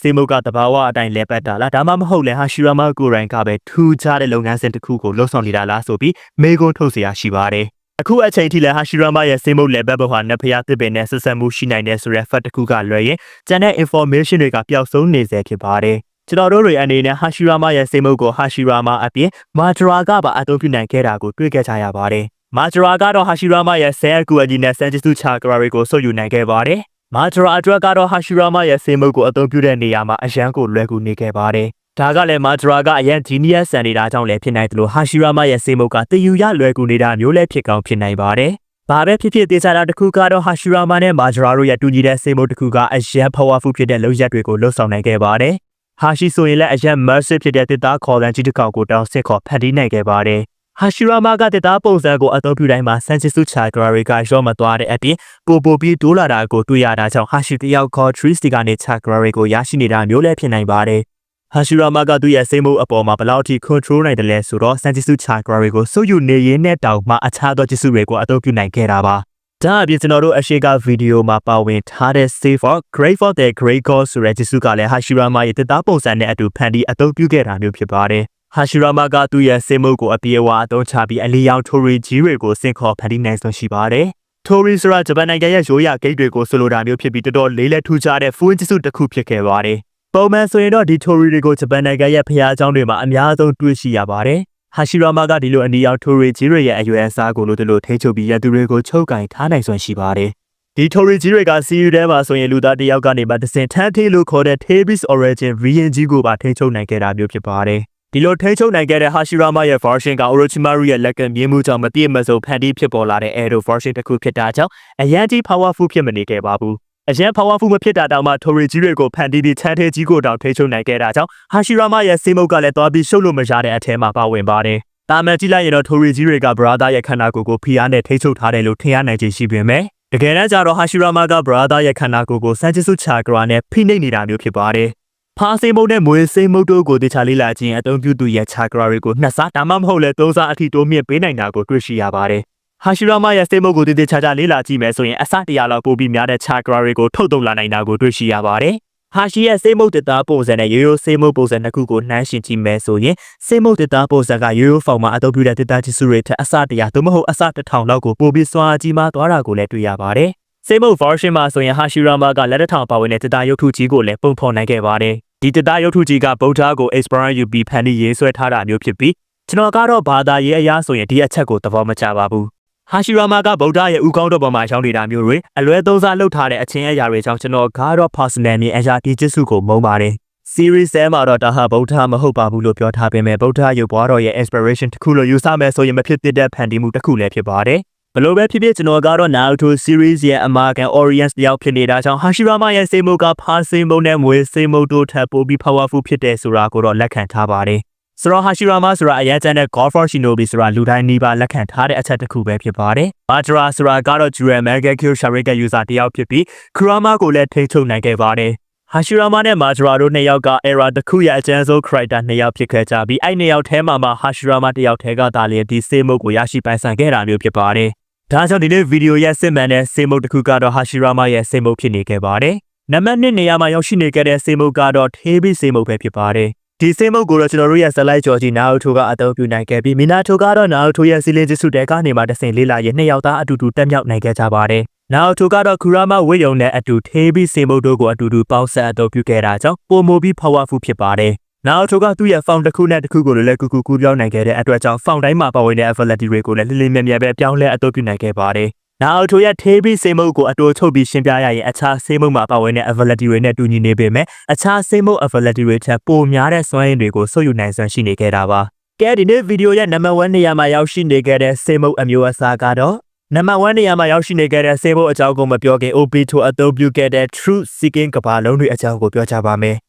စေမုတ်ကသဘာဝအတိုင်းလဲပတ်တာလားဒါမှမဟုတ်လဲဟာရှူရာမကိုယ်တိုင်ကပဲထူးခြားတဲ့လုပ်ငန်းစဉ်တစ်ခုကိုလှုပ်ဆောင်နေတာလားဆိုပြီးမေးခွန်းထုတ်စရာရှိပါတယ်အခုအချိန်ထိလည်းဟာရှီရာမရဲ့စေမုတ်လေဘက်ဘဟာနဖျားသစ်ပင်နဲ့ဆက်ဆက်မှုရှိနိုင်တဲ့ဆိုတဲ့ fact တစ်ခုကလွယ်ရင်ကျန်တဲ့ information တွေကပျောက်ဆုံးနေစေဖြစ်ပါတယ်။ကျွန်တော်တို့တွေအနေနဲ့ဟာရှီရာမရဲ့စေမုတ်ကိုဟာရှီရာမအပြင်မာဂျရာကပါအသုံးပြုနိုင်ခဲ့တာကိုတွေ့ခဲ့ကြရပါတယ်။မာဂျရာကတော့ဟာရှီရာမရဲ့ဆဲအကူအညီနဲ့စန်ဂျစ်စုချာကရာတွေကိုဆုပ်ယူနိုင်ခဲ့ပါတယ်။ မာဂျရာအတွက်ကတော့ဟာရှိရာမရဲ့စေမုတ်ကိုအသုံးပြုတဲ့နေရာမှာအရန်ကိုလွယ်ကူနေခဲ့ပါတယ်။ဒါကလည်းမာဂျရာကအရန် genius ဆန်နေတာကြောင့်လည်းဖြစ်နိုင်တယ်လို့ဟာရှိရာမရဲ့စေမုတ်ကတည်ယူရလွယ်ကူနေတာမျိုးလည်းဖြစ်ကောင်းဖြစ်နိုင်ပါတယ်။ဘာပဲဖြစ်ဖြစ်တေချာတာတစ်ခုကတော့ဟာရှိရာမနဲ့မာဂျရာတို့ရဲ့တူညီတဲ့စေမုတ်တစ်ခုကအရန် powerful ဖြစ်တဲ့လုပ်ရက်တွေကိုလှုပ်ဆောင်နိုင်ခဲ့ပါတယ်။ဟာရှိဆိုရင်လည်းအရန် massive ဖြစ်တဲ့တစ်သားခေါ်လန်ကြီးတစ်ကောင်ကိုတောင်းစစ်ခေါ်ဖန်တီးနိုင်ခဲ့ပါတယ်။ ဟာရှိရာမကတစ်သားပုံစံကိုအသုံးပြုတိုင်းမှာဆန်ချစ်စုချာဂရာရီကရော့မသွားတဲ့အပြင်ပိုပိုပြီးတိုးလာတာကိုတွေ့ရတာကြောင့်ဟာရှိတယောက်ခေါ် tree stick ကနေချာဂရာရီကိုရရှိနေတာမျိုးလည်းဖြစ်နိုင်ပါတယ်။ဟာရှိရာမကသူ့ရဲ့စိတ်မှုအပေါ်မှာဘယ်လောက်ထိ control နိုင်တယ်လဲဆိုတော့ဆန်ချစ်စုချာဂရာရီကိုစုပ်ယူနေရင်းနဲ့တောင်မှအခြားသောချစ်စုတွေကိုအသုံးပြုနိုင်ခဲ့တာပါ။ဒါအပြင်ကျွန်တော်တို့အရှိကဗီဒီယိုမှာပါဝင်ထားတဲ့ Save for Great for the Great Cause ဆိုတဲ့ဂျစ်စုကလည်းဟာရှိရာမရဲ့တသားပုံစံနဲ့အတူဖန်တီးအသုံးပြုခဲ့တာမျိုးဖြစ်ပါတယ်။ ဟာရှူရာမာကသူ့ရဲ့စေမှုကိုအပြေအဝအသုံးချပြီးအလီယောင်ထိုရီဂျီတွေကိုစင်ခေါ်ဖန်တီးနိုင်စွမ်းရှိပါတယ်။ထိုရီဆိုတာဂျပန်နိုင်ငံရဲ့ရိုးရာဂိတ်တွေကိုဆိုလိုတာမျိုးဖြစ်ပြီးတော်တော်လေးလက်ထူးခြားတဲ့ဖူးဝင်ကျစုတစ်ခုဖြစ်ခဲ့ပါတယ်။ပုံမှန်ဆိုရင်တော့ဒီထိုရီတွေကိုဂျပန်နိုင်ငံရဲ့ဖျားအကြောင်းတွေမှာအများဆုံးတွေ့ရှိရပါတယ်။ဟာရှီရာမာကဒီလိုအနီယောင်ထိုရီဂျီတွေရဲ့အရွယ်အစားကိုလိုတလို့ထိချုပ်ပြီးရသူတွေကိုချုပ်ကင်ထားနိုင်စွမ်းရှိပါတယ်။ဒီထိုရီကြီးတွေက CU ထဲမှာဆိုရင်လူသားတယောက်ကနေမှတစင်ထန်းသေးလို့ခေါ်တဲ့ Thebes Origin VNG ကိုပါထိချုပ်နိုင်ခဲ့တာမျိုးဖြစ်ပါတယ်။ ဒီလိုထိချုပ်နိုင်ခဲ့တဲ့ဟာရှိရာမရဲ့ version က Orochimaru ရဲ့လက်ကမြင်းမှုကြောင့်မတည့်မစုံဖန်တီးဖြစ်ပေါ်လာတဲ့ Aero version တစ်ခုဖြစ်တာကြောင့်အရန်ကြီး powerful ဖြစ်မနေခဲ့ပါဘူး။အရန် powerful မဖြစ်တာတောင်မှထိုရီကြီးတွေကိုဖန်တီးပြီးချမ်းသေးကြီးကိုတောင်ထိချုပ်နိုင်ခဲ့တာကြောင့်ဟာရှိရာမရဲ့စေမုတ်ကလည်းသွားပြီးရှုပ်လို့မရတဲ့အထဲမှာပါဝင်ပါတယ်။တာမန်ကြည့်လိုက်ရင်တော့ထိုရီကြီးတွေကဘရာသာရဲ့ခန္ဓာကိုယ်ကိုဖိအားနဲ့ထိချုပ်ထားတယ်လို့ထင်ရနိုင်ခြင်းရှိပေမဲ့တကယ်တမ်းကျတော့ဟာရှိရာမကဘရာသာရဲ့ခန္ဓာကိုယ်ကိုဆန်ချစ်စုချာဂရာနဲ့ဖိနှိပ်နေတာမျိုးဖြစ်ပါတယ်။ ဖားစိမုတ်နဲ့မွေးစိမုတ်တို့ကိုတေချာလေးလာခြင်းအသုံးပြုသူရဲ့ချာဂရာတွေကိုနှစ်စားဒါမှမဟုတ်လဲသုံးစားအထိတိုးမြင့်ပေးနိုင်တာကိုတွေ့ရှိရပါတယ်။ဟာရှိရာမရဲ့စိမုတ်ကိုတေချာချာလေးလာကြည့်မယ်ဆိုရင်အစတရာလောက်ပိုပြီးများတဲ့ချာဂရာတွေကိုထုတ်သုံးလာနိုင်တာကိုတွေ့ရှိရပါတယ်။ဟာရှိရဲ့စေမုတ်တသားပုံစံနဲ့ရိုးရိုးစေမုတ်ပုံစံနှစ်ခုကိုနှမ်းရှင်ကြည့်မယ်ဆိုရင်စေမုတ်တသားပုံစံကရိုးရိုးဖောင်မှာအသုံးပြုတဲ့တသားချစ်စုတွေထက်အစတရာသို့မဟုတ်အစတစ်ထောင်လောက်ကိုပိုပြီးစွာကြီးမားသွားတာကိုလည်းတွေ့ရပါတယ်။စေမုတ် version မှာဆိုရင်ဟာရှိရာမကလက်တထောင်ပါဝင်တဲ့တသားရုပ်ထုကြီးကိုလည်းပုံဖော်နိုင်ခဲ့ပါတယ်။ ဒီတသားရုပ်ထုကြီးကဗုဒ္ဓကို Esperan UP ဖန်တီးရေးဆွဲထားတာမျိုးဖြစ်ပြီးကျွန်တော်ကတော့ဘာသာရေးအရာဆိုရင်ဒီအချက်ကိုသဘောမကျပါဘူး။ဟာရှိရာမကဗုဒ္ဓရဲ့ဥကောင်းတော်ပေါ်မှာရောင်းနေတာမျိုးတွေအလွဲသုံးစားလုပ်ထားတဲ့အချင်းအရာတွေကြောင့်ကျွန်တော်ကတော့ personal မြေအရာဒီကျစ်စုကိုမုန်းပါတယ်။ series ထဲမှာတော့ဒါဟာဗုဒ္ဓမဟုတ်ပါဘူးလို့ပြောထားပေမဲ့ဗုဒ္ဓရုပ်ပွားတော်ရဲ့ inspiration တစ်ခုလို့ယူဆမယ်ဆိုရင်မဖြစ်သင့်တဲ့ဖန်တီးမှုတစ်ခုလည်းဖြစ်ပါတယ်။ ဘလို့ပဲဖြစ်ဖြစ်ကျွန်တော်ကတော့ Naruto series ရဲ့အမာခံ audience တယောက်ဖြစ်နေတာကြောင့် Hashirama ရဲ့စေမုတ်ကဖားစေမုတ်နဲ့မွေးစေမုတ်တို့ထပ်ပိုပြီး powerful ဖြစ်တဲ့ဆိုတာကိုတော့လက်ခံထားပါတယ်။ဆိုတော့ Hashirama ဆိုတာအရင်ကျန်တဲ့ God for Shinobi ဆိုတာလူတိုင်းနီးပါးလက်ခံထားတဲ့အချက်တစ်ခုပဲဖြစ်ပါတယ်။ Madara ဆိုတာကတော့ Jura Mega Q Sharika user တယောက်ဖြစ်ပြီး Kurama ကိုလည်းထိချုပ်နိုင်ခဲ့ပါတယ်။ Hashirama နဲ့ Madara တို့နှစ်ယောက်က era တစ်ခုရဲ့အကျဉ်းဆုံး character နှစ်ယောက်ဖြစ်ခဲ့ကြပြီးအဲ့နှစ်ယောက်ထဲမှာမှ Hashirama တစ်ယောက်ထဲကသာလျှင်ဒီစေမုတ်ကိုရရှိပိုင်ဆိုင်ခဲ့တာမျိုးဖြစ်ပါတယ်။ ဒါကြောင့်ဒီနေ့ဗီဒီယိုရဲ့စစ်မှန်တဲ့စေမုတ်တစ်ခုကတော့ Hashirama ရဲ့စေမုတ်ဖြစ်နေခဲ့ပါတယ်။နံပါတ်1နေရာမှာရောက်ရှိနေခဲ့တဲ့စေမုတ်ကတော့ Tebi စေမုတ်ပဲဖြစ်ပါတယ်။ဒီစေမုတ်ကိုတော့ကျွန်တော်တို့ရဲ့ဇလိုက်ကျော်ကြီးနာအိုတိုကအသုံးပြုနိုင်ခဲ့ပြီးမီနာတိုကတော့နာအိုတိုရဲ့စီလင်းဂျစ်စုတဲကနေမှတဆင်လေးလာရင်နှစ်ယောက်သားအတူတူတက်မြောက်နိုင်ခဲ့ကြပါတယ်။နာအိုတိုကတော့ခူရာမဝိယုံနဲ့အတူသေးပြီးစေမုတ်တို့ကိုအတူတူပေါင်းဆက်အသုံးပြုခဲ့တာကြောင့်ပုံမိုပြီး powerful ဖြစ်ပါတယ်။ နာအိုတိုကသူ့ရဲ့ found တစ်ခုနဲ့တစ်ခုကိုလည်းလည်းကူကူကူပြောင်းနိုင်ခဲ့တဲ့အတွက်ကြောင့် found တိုင်းမှာပါဝင်တဲ့ ability တွေကိုလည်းလင်းလင်းမြဲမြဲပဲပြောင်းလဲအသုံးပြုနိုင်ခဲ့ပါတယ်။နာအိုတိုရဲ့သေးပြီးစေမုတ်ကိုအတူချုပ်ပြီးရှင်းပြရရင်အခြားစေမုတ်မှာပါဝင်တဲ့ ability တွေနဲ့တူညီနေပေမဲ့အခြားစေမုတ် ability တွေထက်ပိုများတဲ့စွမ်းရည်တွေကိုဆုပ်ယူနိုင်စွမ်းရှိနေခဲ့တာပါ။ကဲဒီနေ့ဗီဒီယိုရဲ့နံပါတ်1နေရာမှာရောက်ရှိနေခဲ့တဲ့စေမုတ်အမျိုးအစားကတော့နံပါတ်1နေရာမှာရောက်ရှိနေခဲ့တဲ့စေဖို့အကြောင်းကိုမပြောခင် OP2 အသုံးပြုခဲ့တဲ့ True Seeking ကဘာလုံးတွေအကြောင်းကိုပြောကြပါမယ်။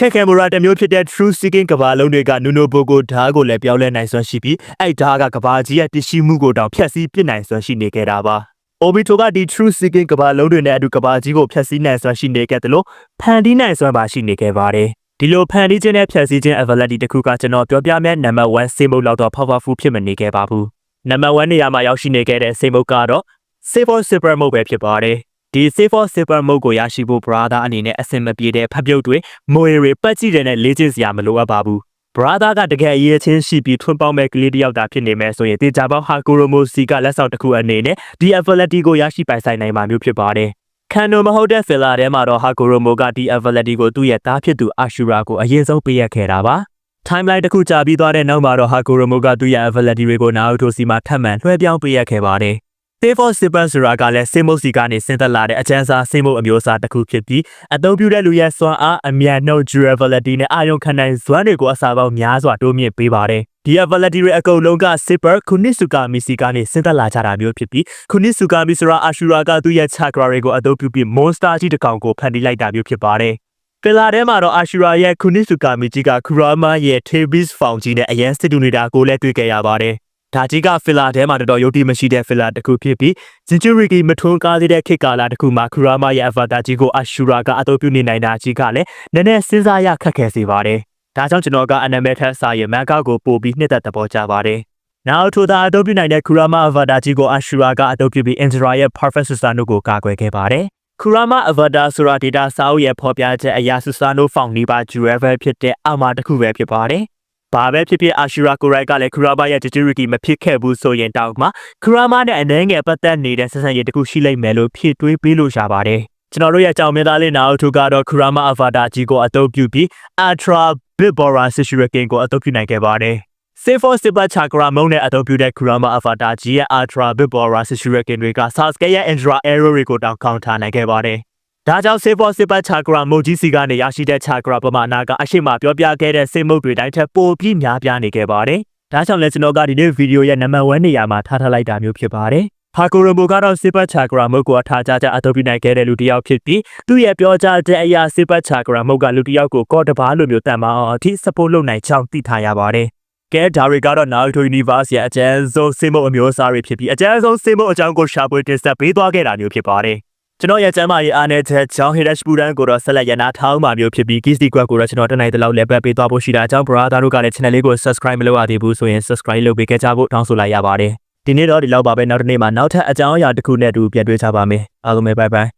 ခက်ခဲမူရာတစ်မျိုးဖြစ်တဲ့ True Seeking ကဘာလုံးတွေကနူနိုဘိုကိုဓာတ်ကိုလည်းပြောင်းလဲနိုင်စွမ်းရှိပြီးအဲ့ဓာတ်ကကဘာကြီးရဲ့တရှိမှုကိုတောင်ဖျက်ဆီးပစ်နိုင်စွမ်းရှိနေခဲ့တာပါ။ Obito ကဒီ True Seeking ကဘာလုံးတွေနဲ့အတူကဘာကြီးကိုဖျက်ဆီးနိုင်စွမ်းရှိနေခဲ့တယ်လို့ဖန်တီးနိုင်စွမ်းပါရှိနေခဲ့ပါတယ်။ဒီလိုဖန်တီးခြင်းနဲ့ဖျက်ဆီးခြင်း ability တစ်ခုကကျွန်တော်ပြောပြမယ့် number 1 symbol လောက်တော့ powerful ဖြစ်မနေခဲ့ပါဘူး။နံပါတ်1နေရာမှာရောက်ရှိနေခဲ့တဲ့စိတ်မုတ်ကတော့ Safer Super Mode ပဲဖြစ်ပါတယ် ဒီ Safer Super Mode ကိုရရှိဖို့ brother အနေနဲ့အဆင်မပြေတဲ့ဖတ်ပြုတ်တွေမွေတွေပတ်ကြည့်တဲ့နဲ့လေ့ကျင့်စရာမလိုအပ်ပါဘူး brother ကတကယ်အရေးချင်းရှိပြီးထွန်းပေါင်းမဲ့ကလေးတစ်ယောက်သာဖြစ်နေမယ်ဆိုရင်တေချာပေါင်းဟာကိုရိုမိုစီကလက်ဆောင်တစ်ခုအနေနဲ့ဒီ ability ကိုရရှိပိုင်ဆိုင်နိုင်မှာမျိုးဖြစ်ပါတယ်ခံတော်မဟုတ်တဲ့ filler ထဲမှာတော့ဟာကိုရိုမိုကဒီ ability ကိုသူ့ရဲ့သားဖြစ်သူအာရှူရာကိုအရင်ဆုံးပေးရခဲ့တာပါ timeline တစ်ခုကြာပြီးသွားတဲ့နောက်မှာတော့ဟာကိုရိုမိုကသူ့ရဲ့ ability တွေကိုနာအိုတိုစီမှာထပ်မံလွှဲပြောင်းပေးရခဲ့ပါတယ် Favor Super ဆိုတာကလည်းစိတ်မုတ်စီကနေဆင်းသက်လာတဲ့အကျန်းစားစိတ်မုတ်အမျိုးအစားတစ်ခုဖြစ်ပြီးအသုံးပြုတဲ့လူရဲ့စွမ်းအားအမြန်နှုတ် durability နဲ့အာရုံခံနိုင်စွမ်းတွေကိုအစာပေါင်းများစွာတိုးမြင့်ပေးပါတယ်။ဒီ ability တွေအကုန်လုံးက Super Kunitsuka Misi ကနေဆင်းသက်လာကြတာမျိုးဖြစ်ပြီး Kunitsuka Misi ဆိုတာ Ashura ကသူ့ရဲ့ chakra တွေကိုအသုံးပြုပြီး monster ကြီးတစ်ကောင်ကိုဖန်တီးလိုက်တာမျိုးဖြစ်ပါတယ်။ဖီလာထဲမှာတော့အာရှူရာရဲ့ခုနစ်စုကာမီကြီးကခူရာမာရဲ့ Tabis ဖောင်ကြီးနဲ့အရန်စစ်တူနေတာကိုလည်းတွေ့ခဲ့ရပါတယ်။ ဒါကြီးကဖီလာထဲမှာတော်တော်ယုတ်တိမရှိတဲ့ဖီလာတစ်ခုဖြစ်ပြီးဂျင်ဂျူရီကီမထွန်းကားသေးတဲ့ခေတ်ကာလတစ်ခုမှာခူရာမာရဲ့အဗာတာကြီးကိုအာရှူရာကအသုံးပြုနေနိုင်တာကြီးကလည်းနည်းနည်းစဉ်းစားရခက်ခဲစေပါတယ်။ဒါကြောင့်ကျွန်တော်ကအနာမည်ထက်စာရင်မန်ကာကိုပို့ပြီးနှစ်သက်သဘောကျပါတယ်။နောက်ထိုသာအသုံးပြုနိုင်တဲ့ခူရာမာအဗာတာကြီးကိုအာရှူရာကအသုံးပြုပြီးအင်ဂျရာရဲ့ perfect sister တို့ကိုကာကွယ်ခဲ့ပါတယ်။ခူရာမအဗဒါဆိုတာဒေတာစာအုပ်ရဲ့ဖော်ပြချက်အရာဆူဆာနိုဖောင်နီပါဂျူရဗယ်ဖြစ်တဲ့အမှားတစ်ခုပဲဖြစ်ပါတယ်။ ဘာပဲဖြစ်ဖြစ်အာရှူရာကိုရိုက်ကလည်းခူရာမရဲ့ဂျဂျူရီကီမဖြစ်ခဲ့ဘူးဆိုရင်တောင်မှခူရာမနဲ့အနှဲငယ်ပတ်သက်နေတဲ့ဆက်ဆံရေးတစ်ခုရှိလိမ့်မယ်လို့ဖြည့်တွေးပေးလို့ရပါတယ်။ကျွန်တော်တို့ရဲ့ကြောင်မင်းသားလေးနာအိုထုကတော့ခူရာမအဗဒါကြီးကိုအသုံးပြုပြီး Ultra Big Bora Shuriken ကိုအသုံးပြုနိုင်ခဲ့ပါတယ်။ Safer Super Chakra မုန်းတဲ့အသုံးပြုတဲ့ Kurama Avatar ကြီးရဲ့ Ultra Big Bora Shuriken တွေက Sasuke ရဲ့ Indra Arrow တွေကိုတောင် counter နိုင်ခဲ့ပါတယ်။ ဒါကြောင့် Safer Super Chakra မုတ်ကြီးစီကနေရရှိတဲ့ Chakra ပမာဏကအရှိမပြောပြခဲ့တဲ့စိတ်မုတ်တွေတိုင်းထက်ပိုပြီးများပြားနေခဲ့ပါတယ်။ဒါကြောင့်လည်းကျွန်တော်ကဒီနေ့ဗီဒီယိုရဲ့နံပါတ်1နေရာမှာထားထားလိုက်တာမျိုးဖြစ်ပါတယ်။ဟာကိုရိုမိုကတော့ Super Chakra မုတ်ကိုအထားကြကြအသုံးပြုနိုင်ခဲ့တဲ့လူတစ်ယောက်ဖြစ်ပြီးသူ့ရဲ့ပြောကြားတဲ့အရာ Super Chakra မုတ်ကလူတစ်ယောက်ကိုကော့တဘာလိုမျိုးတန်မအောင်အထိ support လုပ်နိုင်ချောင်းသိထားရပါတယ်။ကဲဒါတွေကတော့ Naruto Universe ရဲ့အကျဉ်းဆုံးစိတ်မုတ်အမျိုးအစားတွေဖြစ်ပြီးအကျဉ်းဆုံးစိတ်မုတ်အကြောင်းကိုရှာဖွေတင်ဆက်ပေးသွားခဲ့တာမျိုးဖြစ်ပါတယ်။ ကျွန်တော်ရဲ့ကျမ်းမာရေးအားနည်းချက်ကြောင့် Hirash Buran ကိုတော့ဆက်လက်ရနာထောင်းမှာမျိုးဖြစ်ပြီး Kiss the Quad ကိုတော့ကျွန်တော်တက်နိုင်တဲ့လောက်လည်းပတ်ပေးသွားဖို့ရှိတာအကြောင်း brother တို့ကလည်း channel လေးကို subscribe မလုပ်ရသေးဘူးဆိုရင် subscribe လုပ်ပေးခဲ့ကြဖို့တောင်းဆိုလိုက်ရပါတယ်။ဒီနေ့တော့ဒီလောက်ပါပဲနောက်တစ်နေ့မှာနောက်ထပ်အကြောင်းအရာတစ်ခုနဲ့အတူပြန်တွေ့ကြပါမယ်။အားလုံးပဲ bye bye